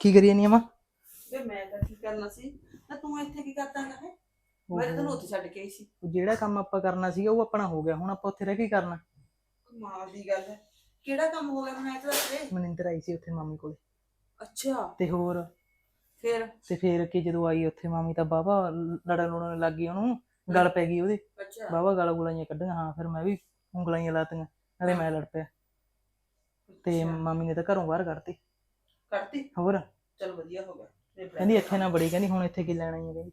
ਕੀ ਕਰੀ ਜਾਨੀ ਮਾਂ ਵੇ ਮੈਂ ਤਾਂ ਕੀ ਕਰਨਾ ਸੀ? ਨਾ ਤੂੰ ਇੱਥੇ ਕੀ ਕਰਦਾ ਹੈ? ਮੈਂ ਤਾਂ ਤੈਨੂੰ ਉੱਥੇ ਛੱਡ ਕੇ ਆਈ ਸੀ। ਜਿਹੜਾ ਕੰਮ ਆਪਾਂ ਕਰਨਾ ਸੀਗਾ ਉਹ ਆਪਣਾ ਹੋ ਗਿਆ। ਹੁਣ ਆਪਾਂ ਉੱਥੇ ਰਹਿ ਕੇ ਕੀ ਕਰਨਾ? ਕਮਾਲ ਦੀ ਗੱਲ ਹੈ। ਕਿਹੜਾ ਕੰਮ ਹੋ ਗਿਆ ਹੁਣ ਐ ਤਾਂ ਦੱਸ ਦੇ? ਮਨਿੰਦਰ ਆਈ ਸੀ ਉੱਥੇ ਮਾਮੀ ਕੋਲੇ। ਅੱਛਾ। ਤੇ ਹੋਰ? ਫਿਰ? ਤੇ ਫੇਰ ਕਿ ਜਦੋਂ ਆਈ ਉੱਥੇ ਮਾਮੀ ਤਾਂ ਬਾਬਾ ਲੜਨ ਲੁੜਨ ਲੱਗ ਗਈ ਉਹਨੂੰ। ਗਲ ਪੈ ਗਈ ਉਹਦੇ। ਅੱਛਾ। ਬਾਬਾ ਗਾਲਾਂ ਗੁਲਾਈਆਂ ਕੱਢੀਆਂ ਹਾਂ ਫਿਰ ਮੈਂ ਵੀ ਉਂਗਲਾਂ ਹੀ ਲਾਤੀਆਂ। ਨਾਲੇ ਮੈਂ ਲੜ ਪਿਆ। ਤੇ ਮਾਮੀ ਨੇ ਤਾਂ ਘਰੋਂ ਬਾਹਰ ਕੱਢਤੀ। ਕਰਤੀ ਹੋਰ? ਚਲ ਵਧੀਆ ਹੋ ਗਿਆ। ਕਹਿੰਦੀ। ਇੱਥੇ ਨਾ ਬੜੀ ਕਹਿੰਦੀ ਹੁਣ ਇੱਥੇ ਕੀ ਲੈਣਾ ਹੀ ਹੈ ਕਹਿੰਦੀ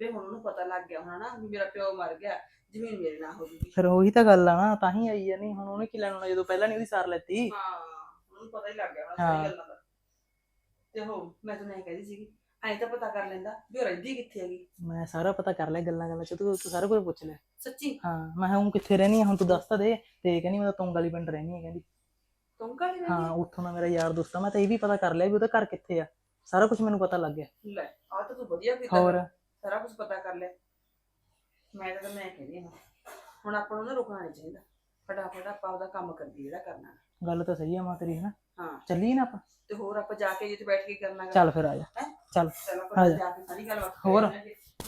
ਵੇ ਹੁਣ ਉਹਨੂੰ ਪਤਾ ਲੱਗ ਗਿਆ ਹੋਣਾ ਨਾ ਵੀ ਮੇਰਾ ਪਿਓ ਮਰ ਗਿਆ ਜ਼ਮੀਨ ਮੇਰੇ ਨਾਲ ਹੋ ਜੂਗੀ। ਫਿਰ ਉਹੀ ਤਾਂ ਗੱਲ ਆ ਨਾ ਤਾਂ ਹੀ ਆਈ ਆ। ਨਹੀਂ ਹੁਣ ਉਹਨੇ ਕੀ ਲੈਣਾ ਹੋਣਾ? ਜਦੋਂ ਪਹਿਲਾਂ ਨਹੀਂ ਉਹਦੀ ਸਾਰ ਲੈਤੀ। ਹਾਂ ਉਹਨੂੰ ਪਤਾ ਹੀ ਲੱਗ ਗਿਆ ਹੋਣਾ ਹਾਂ। ਸਾਰੀ ਗੱਲਾਂ ਦਾ। ਤੇ ਹੋ ਮੈਂ ਤਾਂ ਨਹੀਂ ਕਹਿੰਦੀ ਸੀਗੀ ਐਂ ਤਾਂ ਪਤਾ ਕਰ ਲੈਂਦਾ ਵੀ ਉਹ ਰਹਿੰਦੀ ਕਿੱਥੇ ਹੈਗੀ। ਮੈਂ ਸਾਰਾ ਪਤਾ ਕਰ ਲਿਆ ਗੱਲਾਂ ਗੱਲਾਂ ਚ ਤੂੰ ਤੂੰ ਸਾਰਾ ਕੁਝ ਪੁੱਛ ਲਿਆ ਸੱਚੀ? ਹਾਂ ਮੈਂ ਕਿਹਾ ਹੁਣ ਕਿੱਥੇ ਰਹਿਣੀ ਆ? ਹੁਣ ਤੂੰ ਦੱਸ ਤਾਂ ਦੇ। ਤੇ ਕਹਿੰਦੀ ਮੈਂ ਤਾਂ ਤੁੰਗ ਵਾਲੀ ਪਿੰਡ ਰਹਿਣੀ ਆ ਕਹਿੰਦੀ। ਕਾਹਲੀ ਹਾਂ ਉੱਥੋਂ ਦਾ ਮੇਰਾ ਯਾਰ ਦੋਸਤ ਆ ਮੈਂ ਤਾਂ ਇਹ ਵੀ ਪਤਾ ਕਰ ਲਿਆ ਵੀ ਉਹਦਾ ਘਰ ਕਿੱਥੇ ਆ। ਸਾਰਾ ਕੁਝ ਮੈਨੂੰ ਪਤਾ ਲੱਗ ਗਿਆ। ਲੈ ਆ ਤਾਂ ਤੂੰ ਵਧੀਆ ਕੀਤਾ। ਹੋਰ? ਸਾਰਾ ਕੁਝ ਪਤਾ ਕਰ ਲਿਆ। ਮੈਂ ਤਾਂ ਮੈਂ ਕਹਿੰਦੀ ਹਾਂ ਹੁਣ ਆਪਾਂ ਨੂੰ ਨਾ ਰੁਕਣਾ ਨਹੀਂ ਚਾਹੀਦਾ। ਫਟਾਫਟ ਆਪਾਂ ਉਹਦਾ ਕੰਮ ਕਰੀਏ ਜਿਹੜਾ ਕਰਨਾ ਗੱਲ ਤਾਂ ਸਹੀ ਆ ਮਾਂ ਤੇਰੀ ਹਨਾ? ਹਾਂ। ਚੱਲੀਏ ਨਾ ਆਪਾਂ? ਤੇ ਹੋਰ ਆਪਾਂ ਜਾ ਕੇ ਜਿੱਥੇ ਬੈਠ ਕੇ ਕਰਨਾ। ਚੱਲ ਫਿਰ ਆ ਜਾ? ਚੱਲ ਆ ਜਾ। ਸਾਰੀ ਗੱਲ ਹੋਰ?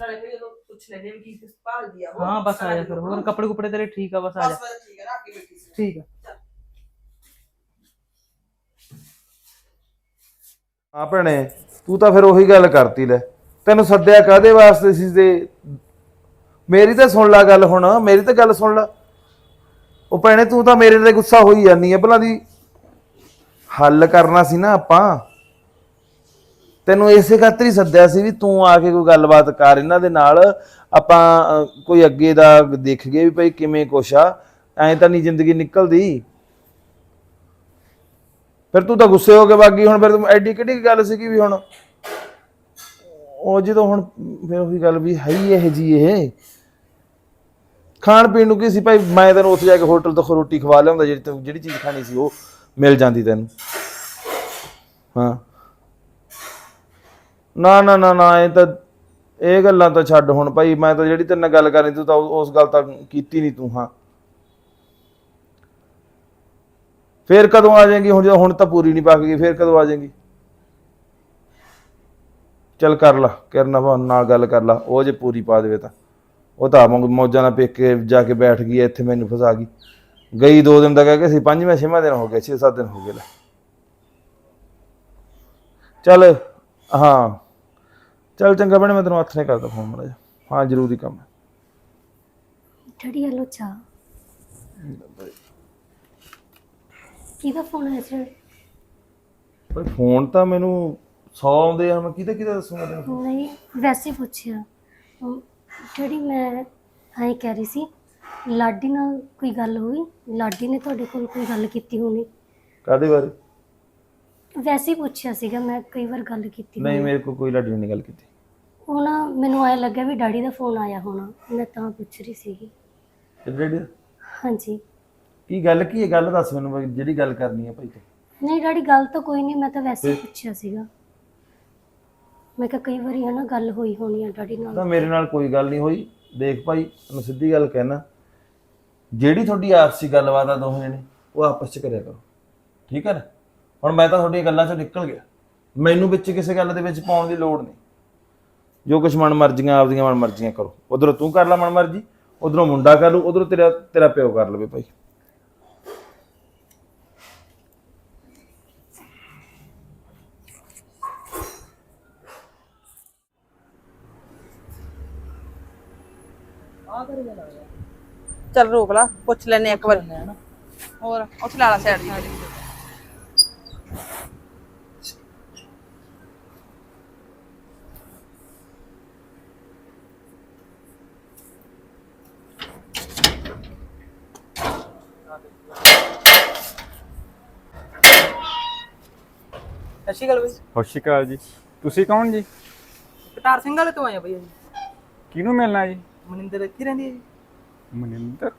ਨਾਲੇ ਫਿਰ ਜਦੋਂ ਪੁੱਛ ਲੈਣੇ ਵੀ ਕੀ ਭਾਲਦੀ ਆ ਉਹ ਹਾਂ ਬਸ ਆ ਜਾ ਫਿਰ। ਹੋਰ ਕੱਪੜੇ ਕੁਪੜੇ ਤੇਰੇ ਠੀਕ ਆ ਬਸ ਆ ਜਾ। ਬਸ ਠੀਕ ਹੈ ਨਾ ਅੱਗੇ ਬੈਠੀ ਸੀ। ਠੀਕ ਆ। ਹਾਂ ਭੈਣੇ, ਤੂੰ ਤਾਂ ਫਿਰ ਉਹੀ ਗੱਲ ਕਰਤੀ ਲੈ। ਤੈਨੂੰ ਸੱਦਿਆ ਕਾਦੇ ਵਾਸਤੇ ਸੀ ਤੇ ਮੇਰੀ ਤਾਂ ਸੁਣ ਲੈ ਗੱਲ ਹੁਣ, ਮੇਰੀ ਤਾਂ ਗੱਲ ਸੁਣ ਲੈ। ਉਹ ਭੈਣੇ, ਤੂੰ ਤਾਂ ਮੇਰੇ ਤੇ ਗੁੱਸਾ ਹੋਈ ਜਾਂਦੀ ਹੈ ਭਲਾ ਦੀ ਹੱਲ ਕਰਨਾ ਸੀ ਨਾ ਆਪਾਂ। ਤੈਨੂੰ ਇਸੇ ਖਾਤਰ ਹੀ ਸੱਦਿਆ ਸੀ ਵੀ ਤੂੰ ਆ ਕੇ ਕੋਈ ਗੱਲਬਾਤ ਕਰ ਇਹਨਾਂ ਦੇ ਨਾਲ। ਆਪਾਂ ਕੋਈ ਅੱਗੇ ਦਾ ਦੇਖ ਗਏ ਵੀ ਭਾਈ ਕਿਵੇਂ ਕੁਛ ਆ। ਐਂ ਤਾਂ ਨਹੀਂ ਜ਼ਿੰਦਗੀ ਨਿਕਲਦੀ। ਫਿਰ ਤੂੰ ਤਾਂ ਗੁੱਸੇ ਹੋ ਕੇ ਬਾਗੀ ਹੁਣ ਫਿਰ ਤੂੰ ਐਡੀ ਕਿਹੜੀ ਗੱਲ ਸੀਗੀ ਵੀ ਹੁਣ? ਉਹ ਜਦੋਂ ਹੁਣ ਫਿਰ ਉਹੀ ਗੱਲ ਵੀ ਹੈ ਹੀ ਇਹ ਜੀ ਇਹ। ਖਾਣ ਪੀਣ ਨੂੰ ਕੀ ਸੀ ਭਾਈ? ਮੈਂ ਤੈਨੂੰ ਉੱਥੇ ਜਾ ਕੇ ਹੋਟਲ ਤੋਂ ਰੋਟੀ ਖਵਾ ਲਿਆਉਂਦਾ, ਜਿਹੜੀ ਤੈਨੂੰ ਜਿਹੜੀ ਚੀਜ਼ ਖਾਣੀ ਸੀ ਉਹ ਮਿਲ ਜਾਂਦੀ ਤੈਨੂੰ। ਹਾਂ। ਨਾ ਨਾ ਨਾ ਨਾ, ਇਹ ਤਾਂ ਇਹ ਗੱਲਾਂ ਤਾਂ ਛੱਡ ਹੁਣ ਭਾਈ, ਮੈਂ ਤਾਂ ਜਿਹੜੀ ਤੇਰੇ ਨਾਲ ਗੱਲ ਕਰਨੀ, ਤੂੰ ਤਾਂ ਉਸ ਗੱਲ ਤਾਂ ਕੀਤੀ ਨਹੀਂ ਤੂੰ, ਹਾਂ। ਫੇਰ ਕਦੋਂ ਆ ਜਾਏਗੀ? ਹੁਣ ਜਦੋਂ ਹੁਣ ਤਾਂ ਪੂਰੀ ਨਹੀਂ ਪੱਕ ਗਈ ਫੇਰ ਕਦੋਂ ਆ ਜਾਏਗੀ? ਚੱਲ ਕਰ ਲਾ ਕਰਨਾ ਭਾ ਨਾਲ ਗੱਲ ਕਰ ਲਾ ਉਹ ਜੇ ਪੂਰੀ ਪਾ ਦੇਵੇ ਤਾਂ। ਉਹ ਤਾਂ ਮੌਜਾਂ ਨਾਲ ਪੇਕੇ ਜਾ ਕੇ ਬੈਠ ਗਈ ਇੱਥੇ ਮੈਨੂੰ ਫਸਾ ਗਈ। ਗਈ ਦੋ ਦਿਨ ਦਾ ਕਹਿ ਕੇ ਸੀ ਪੰਜਵੇਂ ਛੇਵਾਂ ਦਿਨ ਹੋ ਗਿਆ 6-7 ਦਿਨ ਹੋ ਗਏ ਲੈ। ਚੱਲ ਹਾਂ। ਚੱਲ ਚੰਗਾ ਬਣੇ ਮੈਂ ਤੈਨੂੰ ਹੱਥ ਨੇ ਕਰਦਾ ਫੋਨ ਮੜਾ ਹਾਂ ਜ਼ਰੂਰੀ ਕੰਮ ਹੈ। ਡੈਡੀ ਹਲੋ ਚਾਹ। ਕਿਹਦਾ ਫੋਨ ਆਇਆ ਸੀ? ਭਾਈ ਫੋਨ ਤਾਂ ਮੈਨੂੰ 100 ਆਉਂਦੇ ਆ ਮੈਂ ਕਿਹਦਾ ਕਿਹਦਾ ਦੱਸੂਗਾ ਤੈਨੂੰ ਨਹੀਂ ਵੈਸੇ ਪੁੱਛਿਆ। ਡੈਡੀ ਮੈਂ ਹਾਂ ਕਹਿ ਰਹੀ ਸੀ ਲਾਡੀ ਨਾਲ ਕੋਈ ਗੱਲ ਹੋਈ ਲਾਡੀ ਨੇ ਤੁਹਾਡੇ ਕੋਲ ਕੋਈ ਗੱਲ ਕੀਤੀ ਹੋਣੀ? ਕਾਦੇ ਬਾਰੇ? ਵੈਸੇ ਹੀ ਪੁੱਛਿਆ ਸੀਗਾ ਮੈਂ ਕਈ ਵਾਰ ਗੱਲ ਕੀਤੀ ਨਹੀਂ। ਮੇਰੇ ਕੋਲ ਕੋਈ ਲੜੀ ਨਹੀਂ ਗੱਲ ਕੀਤੀ। ਉਹ ਨਾ ਮੈਨੂੰ ਆਇਆ ਲੱਗਿਆ ਵੀ ਡੈਡੀ ਦਾ ਫੋਨ ਆਇਆ ਹੋਣਾ ਮੈਂ ਤਾਂ ਪੁੱਛ ਰਹੀ ਸੀਗੀ। ਤੇ ਡੈਡੀ ਹਾਂਜੀ। ਕੀ ਗੱਲ ਕੀ ਹੈ? ਗੱਲ ਦੱਸ ਮੈਨੂੰ ਬਈ, ਜਿਹੜੀ ਗੱਲ ਕਰਨੀ ਹੈ ਭਾਈ ਤੂੰ। ਨਹੀਂ ਡੈਡੀ ਗੱਲ ਤਾਂ ਕੋਈ ਨਹੀਂ ਮੈਂ ਤਾਂ ਵੈਸੇ ਹੀ ਪੁੱਛਿਆ ਸੀਗਾ। ਮੈਂ ਕਿਹਾ ਕਈ ਵਾਰੀ ਹਨਾ ਗੱਲ ਹੋਈ ਹੋਣੀ ਆ ਡੈਡੀ ਤਾਂ ਨਾਲ ਮੇਰੇ ਨਾਲ ਕੋਈ ਗੱਲ ਨਹੀਂ ਹੋਈ। ਦੇਖ ਭਾਈ ਤੈਨੂੰ ਸਿੱਧੀ ਗੱਲ ਕਹਿਣਾ। ਜਿਹੜੀ ਤੁਹਾਡੀ ਆਪਸੀ ਗੱਲਬਾਤ ਆ ਦੋਹਾਂ ਨੇ ਉਹ ਆਪਸ ਚ ਕਰਿਆ ਕਰੋ। ਠੀਕ ਹੈ ਨਾ? ਹੁਣ ਮੈਂ ਤਾਂ ਤੁਹਾਡੀਆਂ ਗੱਲਾਂ ਚੋਂ ਨਿਕਲ ਗਿਆ। ਮੈਨੂੰ ਵਿੱਚ ਕਿਸੇ ਗੱਲ ਦੇ ਵਿੱਚ ਪਾਉਣ ਦੀ ਲੋੜ ਨਹੀਂ। ਜੋ ਕੁਛ ਮਨ ਮਰਜ਼ੀਆਂ ਆਪਦੀਆਂ ਮਨ ਮਰਜ਼ੀਆਂ ਕਰੋ। ਉਧਰੋਂ ਤੂੰ ਕਰ ਲੈ ਮਨ ਮਰਜ਼ੀ ਉਧਰੋਂ ਮੁੰਡਾ ਕਰ ਲੂ ਉਧਰੋਂ ਤੇਰਾ ਤੇਰਾ ਪਿਓ ਕਰ ਲਵੇ ਭਾਈ। ਚੱਲ ਰੋਕ ਲਾ ਪੁੱਛ ਲੈਨੇ ਇੱਕ ਵਾਰ। ਹੋਰ ਉੱਥੇ ਲਾ ਲਾ ਸਾਈਡ ਦੀ ਸਤਿ ਸ਼੍ਰੀ ਅਕਾਲ ਬਈ। ਸਤਿ ਸ਼੍ਰੀ ਅਕਾਲ ਜੀ। ਤੁਸੀਂ ਕੌਣ ਜੀ? ਕਟਾਰ ਸਿੰਘ ਵਾਲੇ ਤੋਂ ਆਏ ਆ ਬਈ ਅਸੀਂ। ਕਿਹਨੂੰ ਮਿਲਣਾ ਜੀ? ਮਨਿੰਦਰ ਇੱਥੇ ਰਹਿੰਦੀ ਹੈ ਜੀ? ਮਨਿੰਦਰ?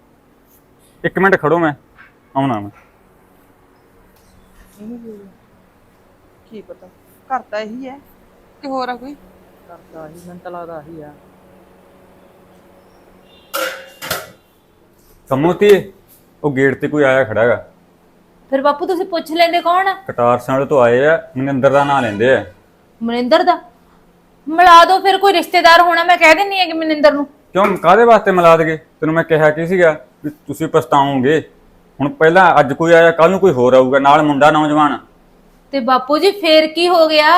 ਇੱਕ ਮਿੰਟ ਖੜੋ ਮੈਂ ਆਉਣਾ ਮੈਂ। ਕੀ ਪਤਾ? ਘਰ ਤਾਂ ਇਹੀ ਹੈ। ਕਿ ਹੋਰ ਆ ਕੋਈ? ਕਰਦਾ ਹੀ ਮੈਨੂੰ ਤਾਂ ਲੱਗਦਾ ਆਹੀ ਆ। ਕੰਮੋਤੀ ਉਹ ਗੇਟ ਤੇ ਕੋਈ ਆਇਆ ਖੜਾ ਹੈਗਾ। ਫਿਰ ਬਾਪੂ ਤੁਸੀਂ ਪੁੱਛ ਲੈਂਦੇ ਕੌਣ ਆ? ਕਟਾਰ ਸਿੰਘ ਤੋਂ ਆਏ ਆ ਮਨਿੰਦਰ ਦਾ ਨਾਂ ਲੈਂਦੇ ਆ। ਮਨਿੰਦਰ ਦਾ? ਮਿਲਾ ਦਿਓ ਫਿਰ ਕੋਈ ਰਿਸ਼ਤੇਦਾਰ ਹੋਣਾ ਮੈਂ ਕਹਿ ਦਿੰਨੀ ਆ ਕਿ ਮਨਿੰਦਰ ਨੂੰ। ਕਿਉਂ? ਕਾਦੇ ਵਾਸਤੇ ਮਿਲਾ ਦਗੇ? ਤੈਨੂੰ ਮੈਂ ਕਿਹਾ ਕੀ ਸੀਗਾ ਵੀ ਤੁਸੀਂ ਪਛਤਾਓਗੇ? ਹੁਣ ਪਹਿਲਾਂ ਅੱਜ ਕੋਈ ਆਇਆ ਕੱਲ ਨੂੰ ਕੋਈ ਹੋਰ ਆਊਗਾ ਨਾਲ ਮੁੰਡਾ ਨੌਜਵਾਨ। ਤੇ ਬਾਪੂ ਜੀ ਫੇਰ ਕੀ ਹੋ ਗਿਆ?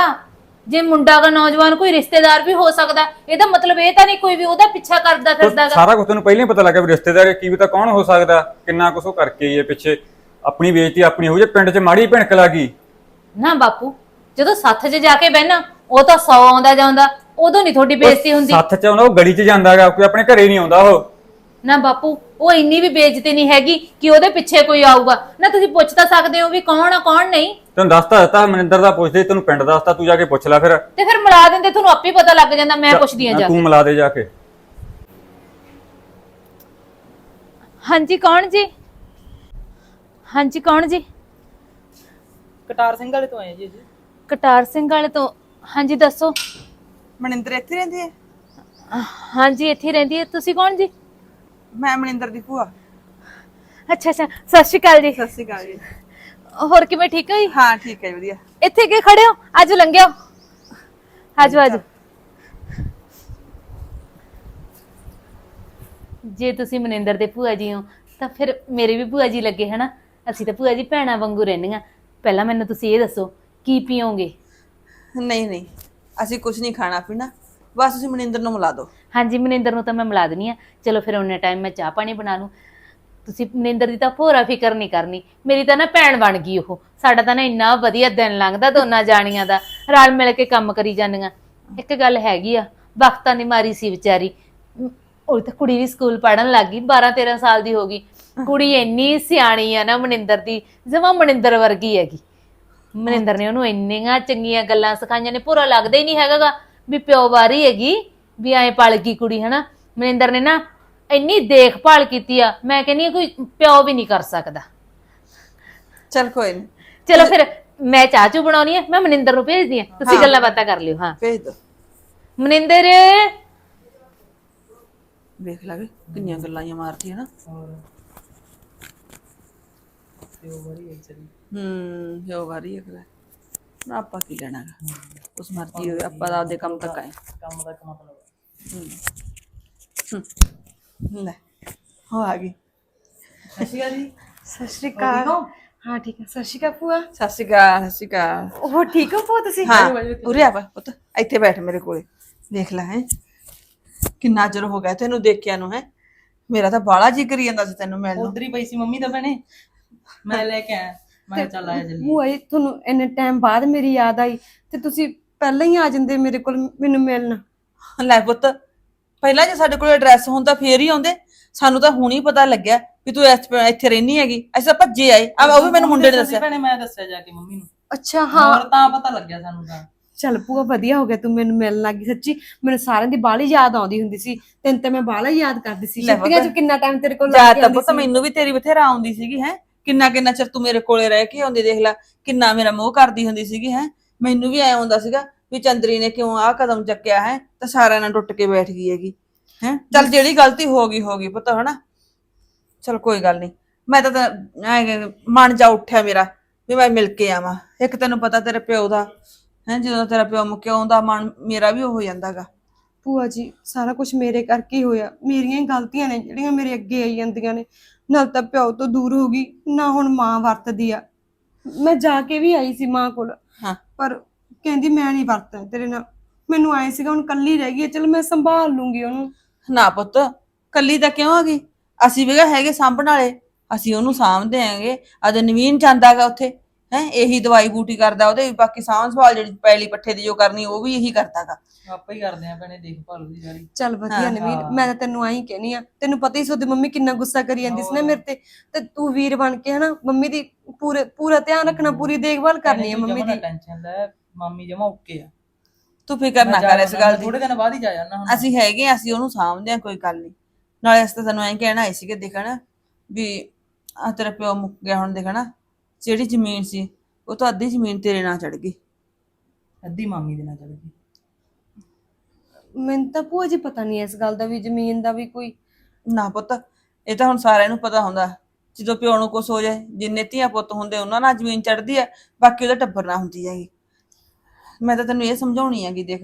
ਜੇ ਮੁੰਡਾ ਦਾ ਨੌਜਵਾਨ ਕੋਈ ਰਿਸ਼ਤੇਦਾਰ ਵੀ ਹੋ ਸਕਦਾ ਇਹਦਾ ਮਤਲਬ ਇਹ ਤਾਂ ਨਹੀਂ ਕੋਈ ਵੀ ਉਹਦਾ ਪਿੱਛਾ ਕਰਦਾ ਫਿਰਦਾ ਗਾ ਸਾਰਾ ਕੁਝ ਤੈਨੂੰ ਪਹਿਲਾਂ ਹੀ ਪਤਾ ਲੱਗਾ ਵੀ ਰਿਸ਼ਤੇਦਾਰ ਕੀ ਵੀ ਤਾਂ ਕੌਣ ਹੋ ਸਕਦਾ ਕਿੰਨਾ ਕੁਛ ਉਹ ਕਰਕੇ ਹੀ ਹੈ ਪਿੱਛੇ। ਆਪਣੀ ਬੇਇੱਜ਼ਤੀ ਆਪਣੀ ਹੋ ਜੇ ਪਿੰਡ 'ਚ ਮਾੜੀ ਭਿਣਕ ਲੱਗੀ ਨਾ ਬਾਪੂ ਜਦੋਂ ਸੱਥ 'ਚ ਜਾ ਕੇ ਬਹਿਣਾ ਉਹ ਤਾਂ 100 ਆਉਂਦਾ ਜਾਂਦਾ। ਉਦੋਂ ਨਹੀਂ ਤੁਹਾਡੀ ਬੇਇੱਜ਼ਤੀ ਹੁੰਦੀ। ਸੱਥ 'ਚ ਆਉਂਦਾ ਉਹ ਗਲੀ 'ਚ ਜਾਂਦਾਗਾ ਕੋਈ ਆਪਣੇ ਘਰੇ ਨਹੀਂ ਆਉਂਦਾ ਉਹ। ਨਾ ਬਾਪੂ ਉਹ ਇੰਨੀ ਵੀ ਬੇਇੱਜ਼ਤੀ ਨਹੀਂ ਹੈਗੀ ਕਿ ਉਹਦੇ ਪਿੱਛੇ ਕੋਈ ਆਊਗਾ। ਨਾ ਤੁਸੀਂ ਪੁੱਛ ਤਾਂ ਸਕਦੇ ਹੋ ਵੀ ਕੌਣ ਆ ਕੌਣ ਨਹੀਂ। ਤੈਨੂੰ ਦੱਸਤਾ ਦਿੱਤਾ ਮਨਿੰਦਰ ਦਾ ਪੁੱਛਦੇ ਤੈਨੂੰ ਪਿੰਡ ਦੱਸਤਾ ਤੂੰ ਜਾ ਕੇ ਪੁੱਛ ਲੈ ਫਿਰ। ਤੇ ਫਿਰ ਮਿਲਾ ਦਿੰਦੇ ਤੁਹਾਨੂੰ ਆਪੇ ਪਤਾ ਲੱਗ ਜਾਂਦਾ ਮੈਂ ਪੁੱਛਦੀ ਆ ਜਾ ਕੇ। ਤੂੰ ਮਿਲਾ ਦੇ ਜਾ ਕੇ। ਹਾਂਜੀ ਕੌਣ ਜੀ? ਹਾਂਜੀ ਕੌਣ ਜੀ? ਕਟਾਰ ਸਿੰਘ ਵਾਲੇ ਤੋਂ ਆਏ ਜੀ ਜੀ ਕਟਾਰ ਸਿੰਘ ਵਾਲੇ ਤੋਂ ਹਾਂਜੀ ਦੱਸੋ। ਮਨਿੰਦਰ ਇੱਥੇ ਰਹਿੰਦੀ ਹੈ? ਹਾਂਜੀ ਇੱਥੇ ਹੀ ਰਹਿੰਦੀ ਹੈ। ਤੁਸੀਂ ਕੌਣ ਜੀ? ਮੈਂ ਮਨਿੰਦਰ ਦੀ ਭੂਆ। ਅੱਛਾ ਅੱਛਾ। ਸਤਿ ਸ਼੍ਰੀ ਅਕਾਲ ਜੀ। ਸਤਿ ਸ਼੍ਰੀ ਅਕਾਲ ਜੀ। ਹੋਰ ਕਿਵੇਂ ਠੀਕ ਹੋ ਜੀ? ਹਾਂ ਠੀਕ ਹੈ ਵਧੀਆ। ਇੱਥੇ ਕਿ ਖੜੇ ਹੋ? ਆਜੋ ਲੰਘਿਓ। ਆਜੋ ਆਜੋ ਜੇ ਤੁਸੀਂ ਮਨਿੰਦਰ ਦੇ ਭੂਆ ਜੀ ਹੋ ਤਾਂ ਫਿਰ ਮੇਰੇ ਵੀ ਭੂਆ ਜੀ ਲੱਗੇ ਹਨਾ? ਅਸੀਂ ਤਾਂ ਭੂਆ ਜੀ ਭੈਣਾਂ ਵਾਂਗੂ ਰਹਿੰਦੀਆਂ ਪਹਿਲਾਂ ਮੈਨੂੰ ਤੁਸੀਂ ਇਹ ਦੱਸੋ ਕੀ ਪੀਓਗੇ? ਨਹੀਂ ਨਹੀਂ। ਅਸੀਂ ਕੁਝ ਨਹੀਂ ਖਾਣਾ ਪੀਣਾ। ਬਸ ਤੁਸੀਂ ਮਨਿੰਦਰ ਨੂੰ ਮਿਲਾ ਦਿਓ। ਹਾਂਜੀ ਮਨਿੰਦਰ ਨੂੰ ਤਾਂ ਮੈਂ ਮਿਲਾ ਦਨੀ ਆ ਚਲੋ ਫਿਰ ਉਹਨੇ ਟਾਈਮ ਮੈਂ ਚਾਹ ਪਾਣੀ ਬਣਾ ਲੂੰ। ਤੁਸੀਂ ਮਨਿੰਦਰ ਦੀ ਤਾਂ ਭੋਰਾ ਫਿਕਰ ਨਹੀਂ ਕਰਨੀ। ਮੇਰੀ ਤਾਂ ਨਾ ਭੈਣ ਬਣ ਗਈ ਉਹ। ਸਾਡਾ ਤਾਂ ਨਾ ਇੰਨਾ ਵਧੀਆ ਦਿਨ ਲੰਘਦਾ ਦੋਨਾਂ ਜਾਣੀਆਂ ਦਾ। ਰਲ ਮਿਲ ਕੇ ਕੰਮ ਕਰੀ ਜਾਂਦੀਆਂ। ਇੱਕ ਗੱਲ ਹੈਗੀ ਆ ਵਕਤਾਂ ਦੀ ਮਾਰੀ ਸੀ ਵਿਚਾਰੀ। ਮ, ਉਹ ਤਾਂ ਕੁੜੀ ਵੀ ਸਕੂਲ ਪੜਨ ਲੱਗ ਗਈ 12 13 ਸਾਲ ਦੀ ਹੋ ਗਈ। ਕੁੜੀ ਇੰਨੀ ਸਿਆਣੀ ਆ ਨਾ ਮਨਿੰਦਰ ਦੀ ਜਮਾ ਮਨਿੰਦਰ ਵਰਗੀ ਹੈਗੀ। ਮਨਿੰਦਰ ਨੇ ਉਹਨੂੰ ਇੰਨੀਆਂ ਚੰਗੀਆਂ ਗੱਲਾਂ ਸਿਖਾਈਆਂ ਨੇ ਪੂਰਾ ਲੱਗਦਾ ਹੀ ਨਹੀਂ ਹੈਗਾਗਾ ਵੀ ਪਿਓ ਵਾਰੀ ਹੈਗੀ ਵੀ ਐਂ ਪਲ ਗਈ ਕੁੜੀ ਹਨਾ? ਮਨਿੰਦਰ ਨੇ ਨਾ ਇੰਨੀ ਦੇਖਭਾਲ ਕੀਤੀ ਆ ਮੈਂ ਕਹਿੰਨੀ ਕੋਈ ਪਿਓ ਵੀ ਨਹੀਂ ਕਰ ਸਕਦਾ। ਚਲ ਕੋਈ ਨਹੀਂ ਚਲੋ ਫਿਰ ਮੈਂ ਚਾਹ ਚੂ ਬਣਾਉਣੀ ਆ ਮੈਂ ਮਨਿੰਦਰ ਨੂੰ ਭੇਜਦੀ ਆ। ਤੁਸੀਂ ਹਾਂ। ਗੱਲਾਂ ਬਾਤਾਂ ਕਰ ਲਿਓ ਹਾਂ। ਭੇਜ ਦਿਓ ਮਨਿੰਦਰ! ਵੇਖ ਲਾਗੇ ਕਿੰਨੀਆਂ ਗੱਲਾਂ ਹੀ ਮਾਰਦੀ ਹੈ ਨਾ। ਤੇ ਉਹ ਵਾਰੀ ਚਲੀ ਹੂੰ ਜੋ ਆਪਾਂ ਕੀ ਲੈਣਾ ਗਾ ਉਸ ਮਰਜ਼ੀ ਹੋਵੇ ਆਪਾਂ ਤਾਂ ਆਪਦੇ ਕੰਮ ਤੱਕ ਆਏ। ਕੰਮ ਦਾ ਕੰਮ ਮਤਲਬ ਲੈ ਹੋ ਆ ਗਈ। ਅੱਛਾ ਜੀ। ਸਤਿ ਸ਼੍ਰੀ ਅਕਾਲ। ਹਾਂ ਠੀਕ ਹੈ ਸਤਿ ਸ਼੍ਰੀ ਅਕਾਲ ਭੂਆ। ਸਤਿ ਸ਼੍ਰੀ ਅਕਾਲ ਸਤਿ ਸ਼੍ਰੀ ਅਕਾਲ। ਉਹ ਠੀਕ ਹੋ ਭੂਆ ਤੁਸੀਂ? ਹਾਂ ਉਰੇ ਆ ਵਾ ਪੁੱਤ। ਇੱਥੇ ਬੈਠ ਮੇਰੇ ਕੋਲੇ। ਦੇਖ ਲੈ ਹੈ। ਕਿੰਨਾ ਚਿਰ ਹੋ ਗਿਆ ਤੈਨੂੰ ਦੇਖਿਆ ਨੂੰ ਹੈ। ਮੇਰਾ ਤਾਂ ਬਾਲਾ ਜੀ ਕਰੀ ਜਾਂਦਾ ਸੀ ਤੈਨੂੰ ਮਿਲਣ ਨੂੰ। ਉਧਰ ਹੀ ਪਈ ਸੀ ਮੰਮੀ ਤਾਂ ਭੈਣੇ। ਮੈਂ ਲੈ ਕੇ ਆਇਆ। ਮੈਂ ਕਿਹਾ ਚੱਲ ਆਇਆ ਜल्दी ਭੂਆ ਜੀ ਤੁਹਾਨੂੰ ਇੰਨੇ ਟਾਈਮ ਬਾਅਦ ਮੇਰੀ ਯਾਦ ਆਈ ਤੇ ਤੁਸੀਂ ਪਹਿਲਾਂ ਹੀ ਆ ਜਾਂਦੇ ਮੇਰੇ ਕੋਲ ਮੈਨੂੰ ਮਿਲਣ। ਲੈ ਪੁੱਤ ਪਹਿਲਾਂ ਜੇ ਸਾਡੇ ਕੋਲ ਐਡਰੈਸ ਹੁੰਦਾ ਫੇਰ ਹੀ ਆਉਂਦੇ। ਸਾਨੂੰ ਤਾਂ ਹੁਣ ਹੀ ਪਤਾ ਲੱਗਿਆ ਵੀ ਤੂੰ ਇਸ- ਇੱਥੇ ਰਹਿਣੀ ਹੈਗੀ। ਅਸੀਂ ਤਾਂ ਭੱਜੇ ਆਏ। ਆ ਉਹ ਵੀ ਮੈਨੂੰ ਮੁੰਡੇ ਨੇ ਦੱਸਿਆ ਭੈਣੇ ਮੈਂ ਦੱਸਿਆ ਜਾ ਕੇ ਮੰਮੀ ਨੂੰ। ਅੱਛਾ ਹਾਂ। ਹੋਰ ਤਾਂ ਪਤਾ ਲੱਗਿਆ ਸਾਨੂੰ ਤਾਂ। ਚੱਲ ਭੂਆ ਵਧੀਆ ਹੋ ਗਿਆ ਤੂੰ ਮੈਨੂੰ ਮਿਲਣ ਲੱਗੀ ਸੱਚੀ। ਮੈਨੂੰ ਸਾਰਿਆਂ ਦੀ ਬਾਹਲੀ ਯਾਦ ਆਉਂਦੀ ਹੁੰਦੀ ਸੀ। ਤੈਨੂੰ ਤਾਂ ਮੈਂ ਬਾਹਲਾ ਹੀ ਯਾਦ ਕਰਦੀ ਸੀ। ਲੈ ਛੁੱਟੀਆਂ 'ਚ ਕਿੰਨਾ ਟਾਈਮ ਤੇਰੇ ਕੋਲ ਜਾ ਲੱਗ ਤਾਂ ਜਾਂਦੀ ਪੁੱਤ ਸੀ। ਮੈਨੂੰ ਵੀ ਤੇਰੀ ਬਥੇਰਾ ਆਉਂਦੀ ਸੀਗੀ ਹੈ। ਕਿੰਨਾ ਕਿੰਨਾ ਚਿਰ ਤੂੰ ਮੇਰੇ ਕੋਲੇ ਰਹਿ ਕੇ ਆਉਂਦੀ ਦੇਖ ਲੈ ਕਿੰਨਾ ਮੇਰਾ ਮੋਹ ਕਰਦੀ ਹੁੰਦੀ ਸੀਗੀ ਹੈ? ਮੈਨੂੰ ਵੀ ਐ ਆਉਂਦਾ ਸੀਗਾ ਵੀ ਚੰਦਰੀ ਨੇ ਕਿਉਂ ਆਹ ਕਦਮ ਚੱਕਿਆ ਹੈ? ਤਾਂ ਸਾਰਿਆਂ ਨਾਲ ਟੁੱਟ ਕੇ ਬੈਠ ਗਈ ਹੈਗੀ ਹੈ? ਚੱਲ ਜਿਹੜੀ ਗਲਤੀ ਹੋ ਗਈ ਹੋ ਗਈ ਪੁੱਤ ਹਨਾ? ਚਲ ਕੋਈ ਗੱਲ ਨਹੀਂ। ਮੈਂ ਤਾਂ ਤਾਂ ਐਂ ਮਨ ਜਾ ਉੱਠਿਆ ਮੇਰਾ ਵੀ ਮੈਂ ਮਿਲ ਕੇ ਆਵਾਂ। ਇੱਕ ਤੈਨੂੰ ਪਤਾ ਤੇਰੇ ਪਿਓ ਦਾ ਹੈ? ਜਦੋਂ ਤੇਰਾ ਪਿਓ ਮੁੱਕਿਆ ਆਉਂਦਾ ਮਨ ਮੇਰਾ ਵੀ ਹੋ ਜਾਂਦਾਗਾ। ਭੂਆ ਜੀ ਸਾਰਾ ਕੁਝ ਮੇਰੇ ਕਰਕੇ ਹੀ ਹੋਇਆ। ਮੇਰੀਆਂ ਹੀ ਗਲਤੀਆਂ ਨੇ ਜਿਹੜੀਆਂ ਮੇਰੇ ਅੱਗੇ ਆਈ ਜਾਂਦੀਆਂ ਨੇ। ਨਾਲ ਤਾਂ ਪਿਓ ਤੋਂ ਦੂਰ ਹੋ ਗਈ ਨਾ ਹੁਣ ਮਾਂ ਵਰਤਦੀ ਆ। ਮੈਂ ਜਾ ਕੇ ਵੀ ਆਈ ਸੀ ਮਾਂ ਕੋਲ ਹਾਂ। ਪਰ ਕਹਿੰਦੀ ਮੈਂ ਨਹੀਂ ਵਰਤਣਾ ਤੇਰੇ ਨਾਲ। ਮੈਨੂੰ ਆਏ ਸੀਗਾ ਹੁਣ ਕੱਲੀ ਰਹਿ ਗਈ ਚਲ ਮੈਂ ਸੰਭਾਲ ਲੂੰਗੀ ਉਹਨੂੰ। ਨਾ ਪੁੱਤ ਕੱਲੀ ਤਾਂ ਕਿਉਂ ਆ ਗਈ? ਅਸੀਂ ਵੀ ਹੈਗੇ ਸਾਂਭਣ ਵਾਲੇ ਅਸੀਂ ਉਹਨੂੰ ਸਾਂਭਦੇ ਆਂਗੇ ਅਦੇ ਨਵੀਨ ਜਾਂਦਾਗਾ ਉੱਥੇ। ਹੈ ਇਹੀ ਦਵਾਈ ਬੂਟੀ ਕਰਦਾ ਉਹਦੇ ਵੀ ਬਾਕੀ ਸਾਂਭ ਸੰਭਾਲ ਜਿਹੜੀ ਪੈਲੀ ਪੱਠੇ ਦੀ ਜੋ ਕਰਨੀ ਉਹ ਵੀ ਇਹੀ ਕਰਦਾਗਾ। ਆਪਾਂ ਹੀ ਕਰਦੇ ਆ ਭੈਣੇ ਦੇਖਭਾਲ ਉਹਦੀ ਸਾਰੀ। ਚੱਲ ਵਧੀਆ ਨਵੀਨ। ਮੈਂ ਤਾਂ ਤੈਨੂੰ ਆਈ ਕਹਿਨੀ ਆ ਤੈਨੂੰ ਪਤਾ ਹੀ ਸੀ ਉਹਦੀ ਮੰਮੀ ਕਿੰਨਾ ਗੁੱਸਾ ਕਰੀ ਜਾਂਦੀ ਸੀ ਨਾ ਮੇਰੇ ਤੇ। ਤੇ ਤੂੰ ਵੀਰ ਬਣ ਕੇ ਹਨਾ ਮੰਮੀ ਦੀ ਪੂਰੇ ਪੂਰਾ ਧਿਆਨ ਰੱਖਣਾ ਪੂਰੀ ਦੇਖਭਾਲ ਕਰਨੀ ਹੈ ਮੰਮੀ ਦੀ। ਟੈਨਸ਼ਨ ਲੈ ਮਾਮੀ ਜਮਾ ਓਕੇ ਆ। ਤੂੰ ਫਿਕਰ ਨਾ ਕਰ ਇਸ ਗੱਲ ਦੀ। ਥੋੜੇ ਦਿਨ ਬਾਅਦ ਹੀ ਜਾ ਜਾਣਾ ਹੁਣ ਅਸੀਂ ਹੈਗੇ ਆਂ, ਅਸੀਂ ਉਹਨੂੰ ਸਾਂਭਦੇ ਆ ਕੋਈ ਗੱਲ ਨਹੀਂ। ਨਾਲੇ ਅਸੀਂ ਤਾਂ ਤੈਨੂੰ ਐਂ ਕਹਿਣਾ ਆਏ ਸੀਗੇ ਦੇਖਣ ਵੀ ਆ ਤੇਰਾ ਪਿਓ ਮੁੱਕ ਗਿਆ ਹੁਣ ਦੇਖਣਾ। ਜਿਹੜੀ ਜ਼ਮੀਨ ਸੀ ਉਹ ਤਾਂ ਅੱਧੀ ਜ਼ਮੀਨ ਤੇਰੇ ਨਾਲ ਚੜ ਗਈ। ਅੱਧੀ ਮਾਮੀ ਦੇ ਨਾਲ ਚੱਲ ਗਈ। ਮੈਨੂੰ ਤਾਂ ਭੂਆ ਜੀ ਪਤਾ ਨਹੀਂ ਇਸ ਗੱਲ ਦਾ ਵੀ ਜ਼ਮੀਨ ਦਾ ਵੀ ਕੋਈ। ਨਾ ਪੁੱਤ ਇਹ ਤਾਂ ਹੁਣ ਸਾਰਿਆਂ ਨੂੰ ਪਤਾ ਹੁੰਦਾ। ਜਦੋਂ ਪਿਓ ਨੂੰ ਕੁਛ ਹੋ ਜਾਏ ਜਿੰਨੇ ਧੀਆ ਪੁੱਤ ਹੁੰਦੇ ਉਹਨਾਂ ਨਾਲ ਜ਼ਮੀਨ ਚੜਦੀ ਆ ਬਾਕੀ ਉਹਦਾ ਟੱਬਰ ਨਾ ਹੁੰਦੀ ਹੈਗੀ। ਮੈਂ ਤਾਂ ਤੈਨੂੰ ਇਹ ਸਮਝਾਉਣੀ ਹੈਗੀ ਦੇਖ